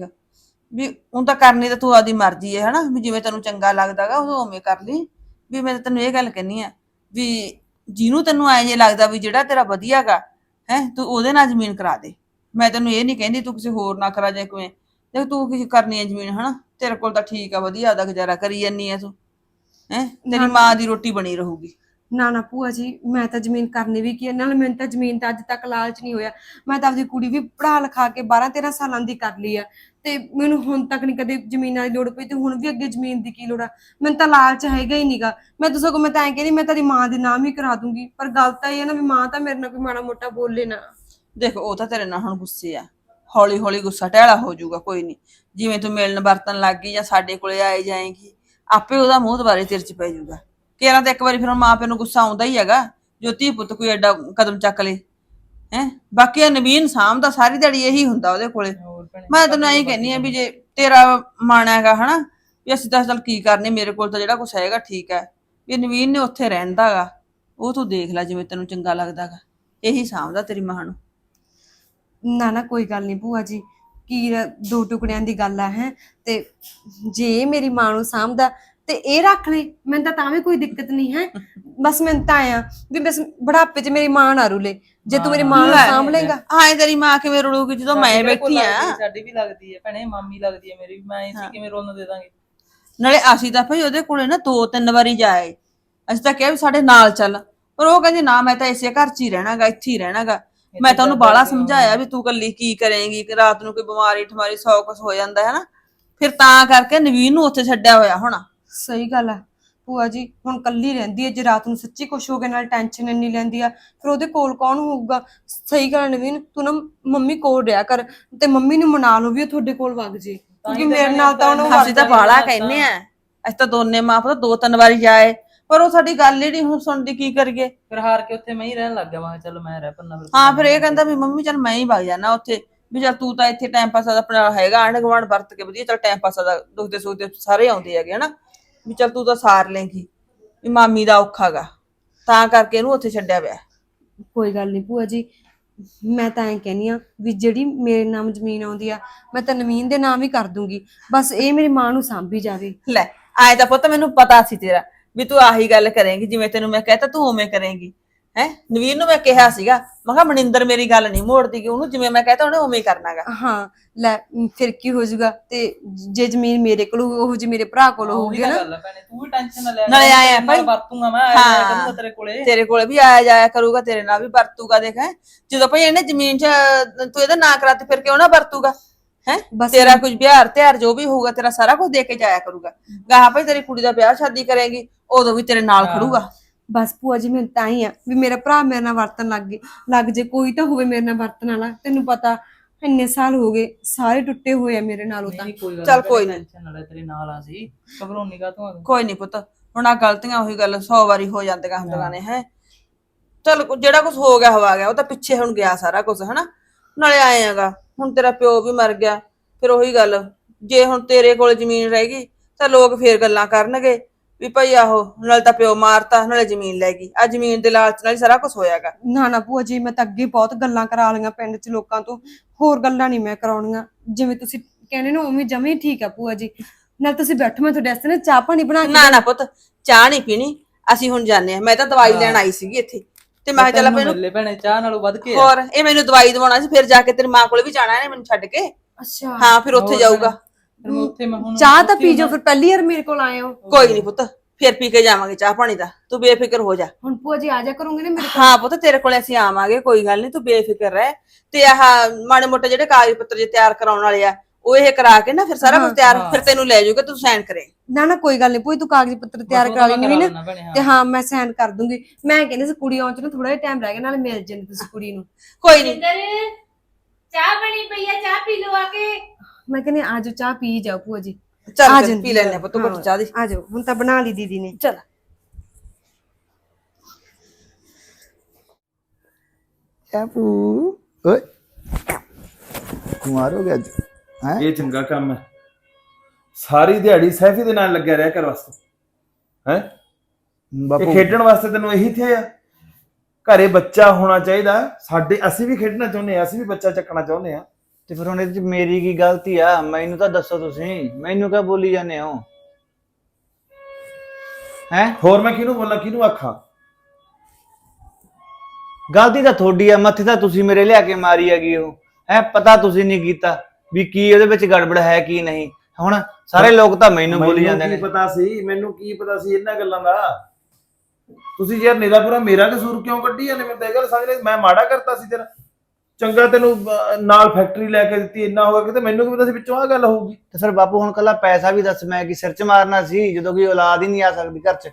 ਵੀ ਹੁਣ ਤਾਂ ਕਰਨੀ ਤਾਂ ਤੂੰ ਆਦੀ ਮਰਜ਼ੀ ਹੈ ਹਨਾ? ਵੀ ਜਿਵੇਂ ਤੈਨੂੰ ਚੰਗਾ ਲੱਗਦਾਗਾ ਉਹ ਉਵੇਂ ਕਰ ਲਈ। ਵੀ ਮੈਂ ਤਾਂ ਤੈਨੂੰ ਇਹ ਗੱਲ ਕਹਿੰਨੀ ਆ ਵੀ ਜਿਹਨੂੰ ਤੈਨੂੰ ਐ ਜੇ ਲੱਗਦਾ ਵੀ ਜਿਹੜਾ ਤੇਰਾ ਵਧੀਆਗਾ ਹੈ ਤੂੰ ਉਹਦੇ ਨਾਲ ਜ਼ਮੀਨ ਕਰਾ ਦੇ। ਮੈਂ ਤੈਨੂੰ ਇਹ ਨਹੀਂ ਕਹਿੰਦੀ ਤੂੰ ਕਿਸੇ ਹੋਰ ਨਾਲ ਕਰਾ ਜਾ ਕਿਵੇਂ। ਦੇਖ ਤੂੰ ਕਿਸੇ ਕਰਨੀ ਹੈ ਜ਼ਮੀਨ ਹਨਾ? ਤੇਰੇ ਕੋਲ ਤਾਂ ਠੀਕ ਆ ਵਧੀਆ ਆਦਾ ਗੁਜ਼ਾਰਾ ਕਰੀ ਜੰਨੀ ਐ ਤੂੰ। ਹੈ? ਤੇਰੀ ਮਾਂ ਦੀ ਰੋਟੀ ਬਣੀ ਰਹੂਗੀ। ਨਾ ਨਾ ਭੂਆ ਜੀ, ਮੈਂ ਤਾਂ ਜ਼ਮੀਨ ਕਰਨੀ ਵੀ ਕੀ ਹੈ ਨਾਲ ਮੈਨੂੰ ਤਾਂ ਜ਼ਮੀਨ ਤਾਂ ਅੱਜ ਤੱਕ ਲਾਲਚ ਨਹੀਂ ਹੋਇਆ। ਮੈਂ ਤਾਂ ਆਪਦੀ ਕੁੜੀ ਵੀ ਪੜ੍ਹਾ ਲਿਖਾ ਕੇ 12 13 ਸਾਲਾਂ ਦੀ ਕਰ ਲਈ ਆ। ਤੇ ਮੈਨੂੰ ਹੁਣ ਤੱਕ ਨਹੀਂ ਕਦੇ ਜ਼ਮੀਨਾਂ ਦੀ ਲੋੜ ਪਈ ਤੇ ਹੁਣ ਵੀ ਅੱਗੇ ਜ਼ਮੀਨ ਦੀ ਕੀ ਲੋੜ ਆ? ਮੈਨੂੰ ਤਾਂ ਲਾਲਚ ਹੈਗਾ ਹੀ ਨਹੀਂਗਾ ਮੈਂ ਤਾਂ ਸਗੋਂ ਮੈਂ ਤਾਂ ਐਂ ਕਹਿੰਦੀ, ਮੈਂ ਤੇਰੀ ਮਾਂ ਦੇ ਨਾਮ ਹੀ ਕਰਾ ਦੂੰਗੀ। ਪਰ ਗੱਲ ਤਾਂ ਇਹ ਹੈ ਨਾ ਵੀ ਮਾਂ ਤਾਂ ਮੇਰੇ ਨਾਲ ਕੋਈ ਮਾੜਾ ਮੋਟਾ ਬੋਲੇ ਨਾ। ਦੇਖ, ਉਹ ਤਾਂ ਤੇਰੇ ਨਾਲ ਹੁਣ ਗੁੱਸੇ ਆ। ਹੌਲੀ ਹੌਲੀ ਗੁੱਸਾ ਟਹਿਲਾ ਹੋ ਜਾਊਗਾ, ਕੋਈ ਨਹੀਂ ਜਿਵੇਂ ਤੂੰ ਮਿਲਣ ਵਰਤਨ ਲੱਗ ਗਈ ਜਾਂ ਸਾਡੇ ਕੋਲੇ ਆਏ ਜਾਏਗੀ, ਆਪੇ ਉਹਦਾ ਮੂੰਹ ਦੁਬਾਰੇ ਤੇਰੇ ਚ ਪੈ ਜਾਊਗਾ। ਕਿਹੜਾ ਤਾਂ ਇੱਕ ਵਾਰੀ ਫਿਰ ਮਾਂ ਪਿਓ ਨੂੰ ਗੁੱਸਾ ਆਉਂਦਾ ਹੀ ਹੈਗਾ ਜੋ ਧੀ ਪੁੱਤ ਕੋਈ ਐਡਾ ਕਦਮ ਚੱਕ ਲੇ ਹੈ? ਬਾਕੀ ਇਹ ਨਵੀਨ ਸਾਹਮ ਦਾ ਸਾਰੀ ਦਿਹਾੜੀ ਇਹੀ ਹੁੰਦਾ ਉਹਦੇ ਕੋਲੇ। ਹੋਰ ਭੈਣੇ ਮੈਂ ਤੈਨੂੰ ਐਂ ਕਹਿੰਨੀ ਆ ਵੀ ਜੇ ਤੇਰਾ ਮਨ ਹੈਗਾ ਹਨਾ ਵੀ ਅਸੀਂ ਤਾਂ ਚੱਲ ਕੀ ਕਰਨੇ ਮੇਰੇ ਕੋਲ ਤਾਂ ਜਿਹੜਾ ਕੁਛ ਹੈਗਾ ਠੀਕ ਹੈ। ਵੀ ਨਵੀਨ ਨੇ ਉੱਥੇ ਰਹਿੰਦਾਗਾ ਉਹ ਤੂੰ ਦੇਖ ਲੈ ਜਿਵੇਂ ਤੈਨੂੰ ਚੰਗਾ ਲੱਗਦਾਗਾ ਇਹੀ ਸਾਂਭਦਾ ਤੇਰੀ ਮਾਂ ਨੂੰ। ਨਾ ਨਾ ਕੋਈ ਗੱਲ ਨਹੀਂ ਭੂਆ ਜੀ। ਕੀ ਰ- ਦੋ ਟੁਕੜਿਆਂ ਦੀ ਗੱਲ ਆ ਹੈ? ਤੇ ਜੇ ਇਹ ਮੇਰੀ ਮਾਂ ਨੂੰ ਸਾਂਭਦਾ ਤੇ ਇਹ ਰੱਖ ਲਈ ਮੈਨੂੰ ਤਾਂ ਤਾਂ ਵੀ ਕੋਈ ਦਿੱਕਤ ਨਹੀਂ ਹੈ। ਬਸ ਮੈਂ ਤਾਂ ਆਇਆ ਵੀ ਬਸ ਬੁਢਾਪੇ 'ਚ ਮੇਰੀ ਮਾਂ ਨਾ ਰੁਲੇ। ਜੇ ਤੂੰ ਮੇਰੀ ਮਾਂ ਨੂੰ। ਸਾਂਭ ਲੇਗਾ ਹਾਂ ਤੇਰੀ ਮਾਂ ਕਿਵੇਂ ਰੁਲੂਗੀ? ਜਦੋਂ ਮੈਂ ਬੈਠੀ ਆ। ਸਾਡੀ ਵੀ ਲੱਗਦੀ ਹੈ। ਭੈਣੇ ਮਾਮੀ ਲੱਗਦੀ ਹੈ ਮੇਰੀ ਵੀ ਮੈਂ ਇਸੇ ਕਿਵੇਂ ਰੋਣ ਦੇ ਦਾਂਗੇ? ਨਾਲੇ ਅਸੀਂ ਤਾਂ ਭਈ ਉਹਦੇ ਕੋਲੇ ਨਾ ਦੋ ਤਿੰਨ ਵਾਰੀ ਜਾਏ। ਅਸੀਂ ਤਾਂ ਕਿਹਾ ਵੀ ਸਾਡੇ ਨਾਲ ਚੱਲ। ਪਰ ਉਹ ਕਹਿੰਦੀ ਨਾ ਮੈਂ ਤਾਂ ਇਸੇ ਘਰ 'ਚ ਹੀ ਰਹਿਣਾਗਾ ਇੱਥੇ ਹੀ ਰਹਿਣਾਗਾ। ਮੈਂ ਤਾਂ ਉਹਨੂੰ ਬਾਲਾ ਸਮਝਾਇਆ ਵੀ ਤੂੰ ਕੱਲੀ ਕੀ ਕਰੇਂਗੀ? ਕਿ ਰਾਤ ਨੂੰ ਕੋਈ ਬਿਮਾਰੀ ਠਮਾਰੀ ਸੌ ਕੁਛ ਹੋ ਜਾਂਦਾ ਹੈ ਨਾ। ਫਿਰ ਤਾਂ ਕਰਕੇ ਨਵੀਨ ਨੂੰ ਉੱਥੇ ਛੱਡਿਆ ਹੋਇਆ ਹੋਣਾ। ਸਹੀ ਗੱਲ ਆ। ਭੂਆ ਜੀ ਹੁਣ ਕੱਲੀ ਰਹਿੰਦੀ ਹੈ ਜੇ ਰਾਤ ਨੂੰ ਸੱਚੀ ਕੁਛ ਹੋ ਗਿਆ ਨਾਲ ਟੈਨਸ਼ਨ ਇੰਨੀ ਲੈਂਦੀ ਆ ਫਿਰ ਉਹਦੇ ਕੋਲ ਕੌਣ ਹੋਊਗਾ? ਸਹੀ ਗੱਲ ਨਵੀਨ ਤੂੰ ਨਾ ਮੰਮੀ ਕੋਲ ਰਿਹਾ ਕਰ ਤੇ ਮੰਮੀ ਨੂੰ ਮਨਾ ਲਓ ਵੀ ਉਹ ਤੁਹਾਡੇ ਕੋਲ ਵਗ ਜੇ। ਕਿਉਂਕਿ ਮੇਰੇ ਨਾਲ ਤਾਂ ਉਹਨੂੰ ਅਸੀਂ ਤਾਂ ਬਾਲਾ ਕਹਿੰਨੇ ਆ ਅਸੀਂ ਤਾਂ ਦੋਨੇ ਮਾਂ ਪੁੱਤ ਦੋ ਤਿੰਨ ਵਾਰੀ ਜਾਏ ਪਰ ਉਹ ਸਾਡੀ ਗੱਲ ਹੀ ਨਹੀਂ ਹੁਣ ਸੁਣਦੀ ਕੀ ਕਰੀਏ। ਫਿਰ ਹਾਰ ਕੇ ਉੱਥੇ ਮੈਂ ਹੀ ਰਹਿਣ ਲੱਗ ਗਿਆ ਮੈਂ ਕਿਹਾ ਚੱਲ ਮੈਂ ਰਹਿ ਪੰਨਾ ਫਿਰ। ਹਾਂ ਫਿਰ ਇਹ ਕਹਿੰਦਾ ਵੀ ਮੰਮੀ ਚੱਲ ਮੈਂ ਹੀ ਵਗ ਜਾਣਾ ਉੱਥੇ ਵੀ ਚੱਲ ਤੂੰ ਤਾਂ ਇੱਥੇ ਟਾਈਮ ਪਾਸ ਆਪਣਾ ਹੈਗਾ ਆਂਢ ਗੁਆਂਢ ਵਰਤ ਕੇ ਵਧੀਆ ਚੱਲ ਟਾਈਮ ਪਾਸ ਦਾ ਦੁਖਦੇ ਸੁਖਦੇ ਸਾਰੇ ਆਉਂਦੇ ਹੈਗੇ ਹਨਾ। ਵੀ ਚੱਲ ਤੂੰ ਤਾਂ ਸਾਰ ਲੇਂਗੀ ਵੀ ਮਾਮੀ ਦਾ ਔਖਾਗਾ ਤਾਂ ਕਰਕੇ ਇਹਨੂੰ ਉੱਥੇ ਛੱਡਿਆ ਪਿਆ। ਕੋਈ ਗੱਲ ਨਹੀਂ ਭੂਆ ਜੀ ਮੈਂ ਤਾਂ ਐਂ ਕਹਿੰਨੀ ਆ ਵੀ ਜਿਹੜੀ ਮੇਰੇ ਨਾਮ ਜ਼ਮੀਨ ਆਉਂਦੀ ਆ ਮੈਂ ਤਾਂ ਨਵੀਨ ਦੇ ਨਾਮ ਹੀ ਕਰ ਦੂੰਗੀ। ਬਸ ਇਹ ਮੇਰੀ ਮਾਂ ਨੂੰ ਸਾਂਭੀ ਜਾਵੇ। ਲੈ ਆਏ ਤਾਂ ਪੁੱਤ ਮੈਨੂੰ ਪਤਾ ਸੀ ਤੇਰਾ ਵੀ ਤੂੰ ਆਹੀ ਗੱਲ ਕਰੇਂਗੀ ਜਿਵੇਂ ਤੈਨੂੰ ਮੈਂ ਕਹਿਤਾ ਤੂੰ ਉਵੇਂ ਕਰੇਂਗੀ। ਹੈ? ਨਵੀਨ ਨੂੰ ਮੈਂ ਕਿਹਾ ਸੀਗਾ ਮੈਂ ਕਿਹਾ ਮਨਿੰਦਰ ਮੇਰੀ ਗੱਲ ਨਹੀਂ ਮੋੜਦੀ ਕਿ ਉਹਨੂੰ ਜਿਵੇਂ ਮੈਂ ਕਹਿਤਾ ਉਹਨੇ ਉਵੇਂ ਹੀ ਕਰਨਾਗਾ। ਹਾਂ ਲੈ ਫਿਰ ਕੀ ਹੋ ਜਾਊਗਾ ਤੇ ਜੇ ਜ਼ਮੀਨ ਮੇਰੇ ਕੋਲ ਹੋਊ, ਉਹ ਜੀ ਮੇਰੇ ਭਰਾ ਕੋਲ ਹੋਊਗੀ ਨਾ ਤਾਂ ਗੱਲ ਹੈ ਭੈਣੇ ਤੂੰ ਵੀ ਟੈਨਸ਼ਨ ਨਾ ਲੈ ਨਾਲੇ ਆਏ ਆ ਭਾਈ। ਵਰਤੂੰਗਾ ਮੈਂ ਆਇਆ। ਕਰੂੰਗਾ ਤੇਰੇ ਕੋਲੇ। ਤੇਰੇ ਕੋਲੇ ਵੀ ਆਇਆ ਜਾਇਆ ਕਰੂਗਾ ਤੇਰੇ ਨਾਲ ਵੀ ਵਰਤੂਗਾ ਦੇਖ ਹੈਂ। ਜਦੋਂ ਭਈ ਇਹਨੇ ਜ਼ਮੀਨ 'ਚ ਤੂੰ ਇਹਦਾ ਨਾਂ ਕਰਾਤੇ ਫਿਰ ਕਿਉਂ ਨਾ ਵਰਤੂਗਾ ਹੈ? ਬਸ ਤੇਰਾ ਕੁਝ ਵਿਹਾਰ ਤਿਹਾਰ ਜੋ ਵੀ ਹੋਊਗਾ ਤੇਰਾ ਸਾਰਾ ਕੁਝ ਦੇ ਕੇ ਜਾਇਆ ਕਰੂਗਾ। ਗਾਹਾਂ ਭਈ ਤੇਰੀ ਕੁੜੀ ਦਾ ਵਿਆਹ ਸ਼ਾਦੀ ਕਰੇਗੀ ਉਦੋਂ ਵੀ ਤੇਰੇ ਨਾਲ ਖੜੂਗਾ। ਬਸ ਭੂਆ ਜੀ ਮੈਨੂੰ ਤਾਂ ਹੀ ਆ ਵੀ ਮੇਰਾ ਭਰਾ ਮੇਰੇ ਨਾਲ ਵਰਤਨ ਲੱਗ ਗਏ। ਲੱਗ ਜੇ ਕੋਈ ਤਾਂ ਹੋਵੇ ਮੇਰੇ ਨਾਲ ਵਰਤਣ ਵਾਲਾ ਤੈਨੂੰ ਪਤਾ ਇੰਨੇ ਸਾਲ ਹੋ ਗਏ ਸਾਰੇ ਟੁੱਟੇ ਹੋਏ ਆ ਮੇਰੇ ਨਾਲੋਂ ਤਾਂ। ਨਹੀਂ ਕੋਈ ਗੱਲ ਚੱਲ ਕੋਈ ਨੀ। ਟੈਨਸ਼ਨ ਨਾ ਲੈ ਤੇਰੇ ਨਾਲ ਆ ਸੀ ਘਬਰਾਉਣੀ ਕਾ ਤੂੰ ਕੋਈ ਨਹੀਂ ਪੁੱਤ ਹੁਣ ਆ ਗਲਤੀਆਂ ਉਹੀ ਗੱਲ 100 ਵਾਰੀ ਹੋ ਜਾਂਦੀਆਂ ਹੁੰਦੀਆਂ ਨੇ ਹੈ। ਚਲ ਜਿਹੜਾ ਕੁਝ ਹੋ ਗਿਆ ਹਵਾ ਗਿਆ ਉਹ ਤਾਂ ਪਿੱਛੇ ਹੁਣ ਗਿਆ ਸਾਰਾ ਕੁਝ ਹਨਾ। ਨਾਲੇ ਆਏ ਹੈਗਾ ਹੁਣ ਤੇਰਾ ਪਿਓ ਵੀ ਮਰ ਗਿਆ ਫਿਰ ਉਹੀ ਗੱਲ ਜੇ ਹੁਣ ਤੇਰੇ ਕੋਲ ਜ਼ਮੀਨ ਰਹਿ ਗਈ ਤਾਂ ਲੋਕ ਫੇਰ ਗੱਲਾਂ ਕਰਨਗੇ। ਵੀ ਭਾਈ ਆਹੋ ਨਾਲੇ ਤਾਂ ਪਿਓ ਮਾਰਤਾ ਨਾਲੇ ਜ਼ਮੀਨ ਲੈ ਗਈ। ਆ ਜ਼ਮੀਨ ਦੇ ਲਾਲਚ ਨਾਲ ਹੀ ਸਾਰਾ ਕੁਝ ਹੋਇਆਗਾ। ਨਾ ਨਾ ਭੂਆ ਜੀ ਮੈਂ ਤਾਂ ਅੱਗੇ ਬਹੁਤ ਗੱਲਾਂ ਕਰਾ ਲਈਆਂ ਪਿੰਡ 'ਚ ਲੋਕਾਂ ਤੋਂ। ਹੋਰ ਗੱਲਾਂ ਨਹੀਂ ਮੈਂ ਕਰਾਉਣੀਆਂ। ਜਿਵੇਂ ਤੁਸੀਂ ਕਹਿੰਦੇ ਨੇ ਉਵੇਂ ਜਮੇ ਹੀ ਠੀਕ ਆ ਭੂਆ ਜੀ। ਨਾਲ ਤੁਸੀਂ ਬੈਠੋ ਮੈਂ ਤੁਹਾਡੇ ਵਾਸਤੇ ਨਾ ਚਾਹ ਪਾਣੀ ਬਣਾ ਕੇ ਨਾ ਨਾ ਪੁੱਤ ਚਾਹ ਨਹੀਂ ਪੀਣੀ। ਅਸੀਂ ਹੁਣ ਜਾਂਦੇ ਆ ਮੈਂ ਤਾਂ ਦਵਾਈ ਲੈਣ ਆਈ ਸੀਗੀ ਇੱਥੇ। ਤੇ ਮੈਂ ਚੱਲ ਆਪਾਂ ਇਹਨੂੰ ਮਿਲੇ ਭੈਣੇ ਚਾਹ ਨਾਲੋਂ ਵੱਧ ਕੇ। ਹੋਰ ਇਹ ਮੈਨੂੰ ਦਵਾਈ ਦਵਾਉਣਾ ਸੀ ਫਿਰ ਜਾ ਕੇ ਤੇਰੀ ਮਾਂ ਕੋਲ ਵੀ ਜਾਣਾ ਇਹਨੇ ਮੈਨੂੰ ਛੱਡ ਕੇ। ਅੱਛਾ। ਹਾਂ ਫਿਰ ਉੱਥੇ ਜਾਊਗਾ। ਫਿਰ ਮੈਂ ਉੱਥੇ ਮੈਂ ਹੁਣ ਚਾਹ ਤਾਂ ਪੀ ਜਾਓ ਫਿਰ ਪਹਿਲੀ ਵਾਰ ਮੇਰੇ ਕੋਲ ਆਏ ਹੋ। ਕੋਈ ਨਹੀਂ ਪੁੱਤ ਫਿਰ ਪੀ ਕੇ ਜਾਵਾਂਗੇ ਚਾਹ ਪਾਣੀ ਦਾ। ਤੂੰ ਬੇਫਿਕਰ ਹੋ ਜਾ। ਹੁਣ ਭੂਆ ਜੀ ਆ ਜਾ ਕਰੋਗੇ ਨਾ ਮੇਰੇ ਹਾਂ ਪੁੱਤ ਤੇਰੇ ਕੋਲੇ ਅਸੀਂ ਆਵਾਂਗੇ ਕੋਈ ਗੱਲ ਨਹੀਂ ਤੂੰ ਬੇਫਿਕਰ ਰਹਿ। ਤੇ ਆਹ ਮਾੜੇ ਮੋਟੇ ਜਿਹੜੇ ਕਾਗਜ਼ ਪੱਤਰ ਜੇ ਤਿਆਰ ਕਰਾਉਣ ਵਾਲੇ ਆ ਉਹ ਇਹ ਕਰਾ ਕੇ ਨਾ ਫਿਰ ਸਾਰਾ ਕੁਝ ਤਿਆਰ ਫਿਰ ਤੈਨੂੰ ਲੈ ਜਾਊਗਾ ਤੂੰ ਸਾਈਨ ਕਰੇ। ਨਾ ਨਾ ਕੋਈ ਗੱਲ ਨਹੀਂ ਭੂਆ ਤੂੰ ਕਾਗਜ਼ ਪੱਤਰ ਤਿਆਰ ਕਰਾ ਲੈਣੀ ਵੀ ਨਾ। ਤੇ ਹਾਂ ਮੈਂ ਸਾਈਨ ਕਰ ਦੂੰਗੀ। ਮੈਂ ਕਹਿੰਦੀ ਸੀ ਕੁੜੀ ਆਉਣ ਚ ਨਾ ਥੋੜਾ ਜਿਹਾ ਟਾਈਮ ਰਹਿ ਗਿਆ ਨਾਲੇ ਮਿਲ ਜਾਂਦੇ ਤੁਸੀਂ ਕੁੜੀ ਨੂੰ। ਕੋਈ ਨਹੀਂ। ਚਾਹ ਬਣੀ ਪਈ ਆ ਚਾਹ ਪੀ ਲਓ ਆ ਕੇ। ਮੈਂ ਕਹਿੰਦੀ ਆਜੋ ਚਾਹ ਪੀ ਜਾਓ ਭੂਆ ਜੀ। ਆ ਚੱਲ ਫਿਰ ਪੀ ਲੈਣੇ ਆ। ਪੁੱਤ ਘੁੱਟ ਚਾਹ ਦੀ। ਆਜੋ ਹੁਣ ਤਾਂ ਬਣਾ ਲਈ ਦੀਦੀ ਨੇ। ਚੱਲ। ਟੈਪੂ ਓਏ। ਕੁਮਾਰ ਹੋ ਗਿਆ ਅੱਜ ਹੈ? ਇਹ ਚੰਗਾ ਕੰਮ ਹੈ। ਸਾਰੀ ਦਿਹਾੜੀ ਸੈਫੀ ਦੇ ਨਾਲ ਲੱਗਿਆ ਰਿਹਾ ਕਰ ਵਾਸਤੇ ਹੈ? ਇਹ ਬਾਪੂ। ਖੇਡਣ ਵਾਸਤੇ ਤੈਨੂੰ ਇਹੀ ਥੇ ਆ। ਘਰੇ ਬੱਚਾ ਹੋਣਾ ਚਾਹੀਦਾ। ਸਾਡੇ ਅਸੀਂ ਵੀ ਖੇਡਣਾ ਚਾਹੁੰਦੇ ਆ ਅਸੀਂ ਵੀ ਬੱਚਾ ਚੱਕਣਾ ਚਾਹੁੰਦੇ ਆ ਤੇ ਫਿਰ ਹੁਣ ਇਹਦੇ ਚ ਮੇਰੀ ਕੀ ਗਲਤੀ ਆ? ਮੈਨੂੰ ਤਾਂ ਦੱਸੋ ਤੁਸੀਂ। ਮੈਨੂੰ ਕਿਉਂ ਬੋਲੀ ਜਾਂਦੇ ਹੋ? ਹੈ? ਹੋਰ ਮੈਂ ਕਿਹਨੂੰ ਬੋਲਾਂ ਕਿਹਨੂੰ ਆਖਾਂ? ਗਲਤੀ ਤਾਂ ਤੁਹਾਡੀ ਆ ਮੱਥੇ ਤਾਂ ਤੁਸੀਂ ਮੇਰੇ ਲਿਆ ਕੇ ਮਾਰੀ ਹੈਗੀ ਉਹ। ਹੈ ਪਤਾ ਤੁਸੀਂ ਨਹੀਂ ਕੀਤਾ ਵੀ ਕੀ ਉਹਦੇ ਵਿੱਚ ਗੜਬੜ ਹੈ ਕੀ ਨਹੀਂ। ਹੁਣ ਸਾਰੇ ਲੋਕ ਤਾਂ ਮੈਨੂੰ ਬੋਲੀ ਜਾਂਦੇ ਕੀ ਨੇ। ਪਤਾ ਸੀ? ਮੈਨੂੰ ਕੀ ਪਤਾ ਸੀ ਇਹਨਾਂ ਗੱਲਾਂ ਦਾ? ਤੁਸੀਂ ਯਾਰ ਨਿਰਾ ਪੂਰਾ ਮੇਰਾ ਕਸੂਰ ਕਿਉਂ ਕੱਢੀ ਜਾਂਦੇ? ਮੈਂ ਤਾਂ ਇਹ ਗੱਲ ਸਮਝ ਨਹੀਂ ਮੈਂ ਮਾੜਾ ਕਰਤਾ ਸੀ ਤੇਰਾ। ਚੰਗਾ ਤੈਨੂੰ ਅਹ, ਨਾਲ ਫੈਕਟਰੀ ਲੈ ਕੇ ਦਿੱਤੀ ਇੰਨਾ ਹੋ ਗਿਆ ਕਿ ਤੇ ਮੈਨੂੰ ਕੀ ਪਤਾ ਸੀ ਵਿੱਚੋਂ ਆ ਗੱਲ ਹੋਊਗੀ। ਤੇ ਫਿਰ ਬਾਪੂ ਹੁਣ ਕੱਲਾ ਪੈਸਾ ਵੀ ਦੱਸ ਮੈਂ ਕੀ ਸਿਰ 'ਚ ਮਾਰਨਾ ਸੀ ਜਦੋਂ ਕੋਈ ਔਲਾਦ ਹੀ ਨਹੀਂ ਆ ਸਕਦੀ ਘਰ 'ਚ?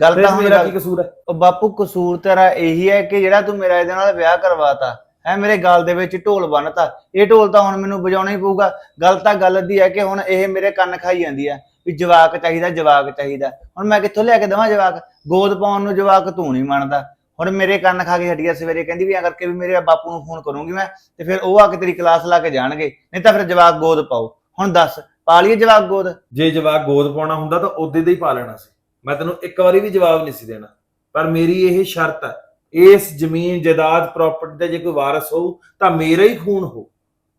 ਗੱਲ ਫਿਰ ਤਾਂ ਹੁਣ ਮੇਰਾ ਗੱਲ- ਕੀ ਕਸੂਰ ਹੈ? ਉਹ ਬਾਪੂ ਕਸੂਰ ਤੇਰਾ ਇਹੀ ਹੈ ਕਿ ਜਿਹੜਾ ਤੂੰ ਮੇਰਾ ਇਹਦੇ ਨਾਲ ਵਿਆਹ ਕਰਵਾਤਾ ਹੈ ਮੇਰੇ ਗਲ ਦੇ ਵਿੱਚ ਢੋਲ ਬੰਨਤਾ। ਇਹ ਢੋਲ ਤਾਂ ਹੁਣ ਮੈਨੂੰ ਵਜਾਉਣਾ ਹੀ ਪਊਗਾ। ਗੱਲ ਤਾਂ ਗੱਲ ਦੀ ਹੈ ਕਿ ਹੁਣ ਇਹ ਮੇਰੇ ਕੰਨ ਖਾਈ ਜਾਂਦੀ ਹੈ ਵੀ ਜਵਾਕ ਚਾਹੀਦਾ ਜਵਾਕ ਚਾਹੀਦਾ। ਹੁਣ ਮੈਂ ਕਿੱਥੋਂ ਲਿਆ ਕੇ ਦੇਵਾਂ ਜਵਾਕ? ਗੋਦ ਪਾਉਣ ਨੂੰ ਜਵਾਕ ਤੂੰ ਨਹੀਂ ਮੰਨਦਾ। ਹੁਣ ਮੇਰੇ ਕੰਨ ਖਾ ਕੇ ਹਟਿਆ ਸਵੇਰੇ, ਕਹਿੰਦੀ ਵੀ ਆ ਕਰਕੇ ਵੀ ਮੇਰੇ ਬਾਪੂ ਨੂੰ ਫੋਨ ਕਰੂੰਗੀ ਮੈਂ, ਤੇ ਫਿਰ ਉਹ ਆ ਕੇ ਤੇਰੀ ਕਲਾਸ ਲਾ ਕੇ ਜਾਣਗੇ, ਨਹੀਂ ਤਾਂ ਫਿਰ ਜਵਾਕ ਗੋਦ ਪਾਓ। ਹੁਣ ਦੱਸ, ਪਾ ਲਈਏ ਜਵਾਕ ਗੋਦ? ਜੇ ਜਵਾਬ ਗੋਦ ਪਾਉਣਾ ਹੁੰਦਾ ਤਾਂ ਉਹਦੇ ਦਾ ਹੀ ਪਾ ਲੈਣਾ ਸੀ। ਮੈਂ ਤੈਨੂੰ ਇੱਕ ਵਾਰੀ ਵੀ ਜਵਾਬ ਨਹੀਂ ਸੀ ਦੇਣਾ। ਪਰ ਮੇਰੀ ਇਹ ਸ਼ਰਤ ਹੈ, ਇਸ ਜ਼ਮੀਨ ਜਾਇਦਾਦ ਪ੍ਰਾਪਰਟੀ ਦਾ ਜੇ ਕੋਈ ਵਾਰਸ ਹੋਊ, ਤਾਂ ਮੇਰਾ ਹੀ ਖੂਨ ਹੋ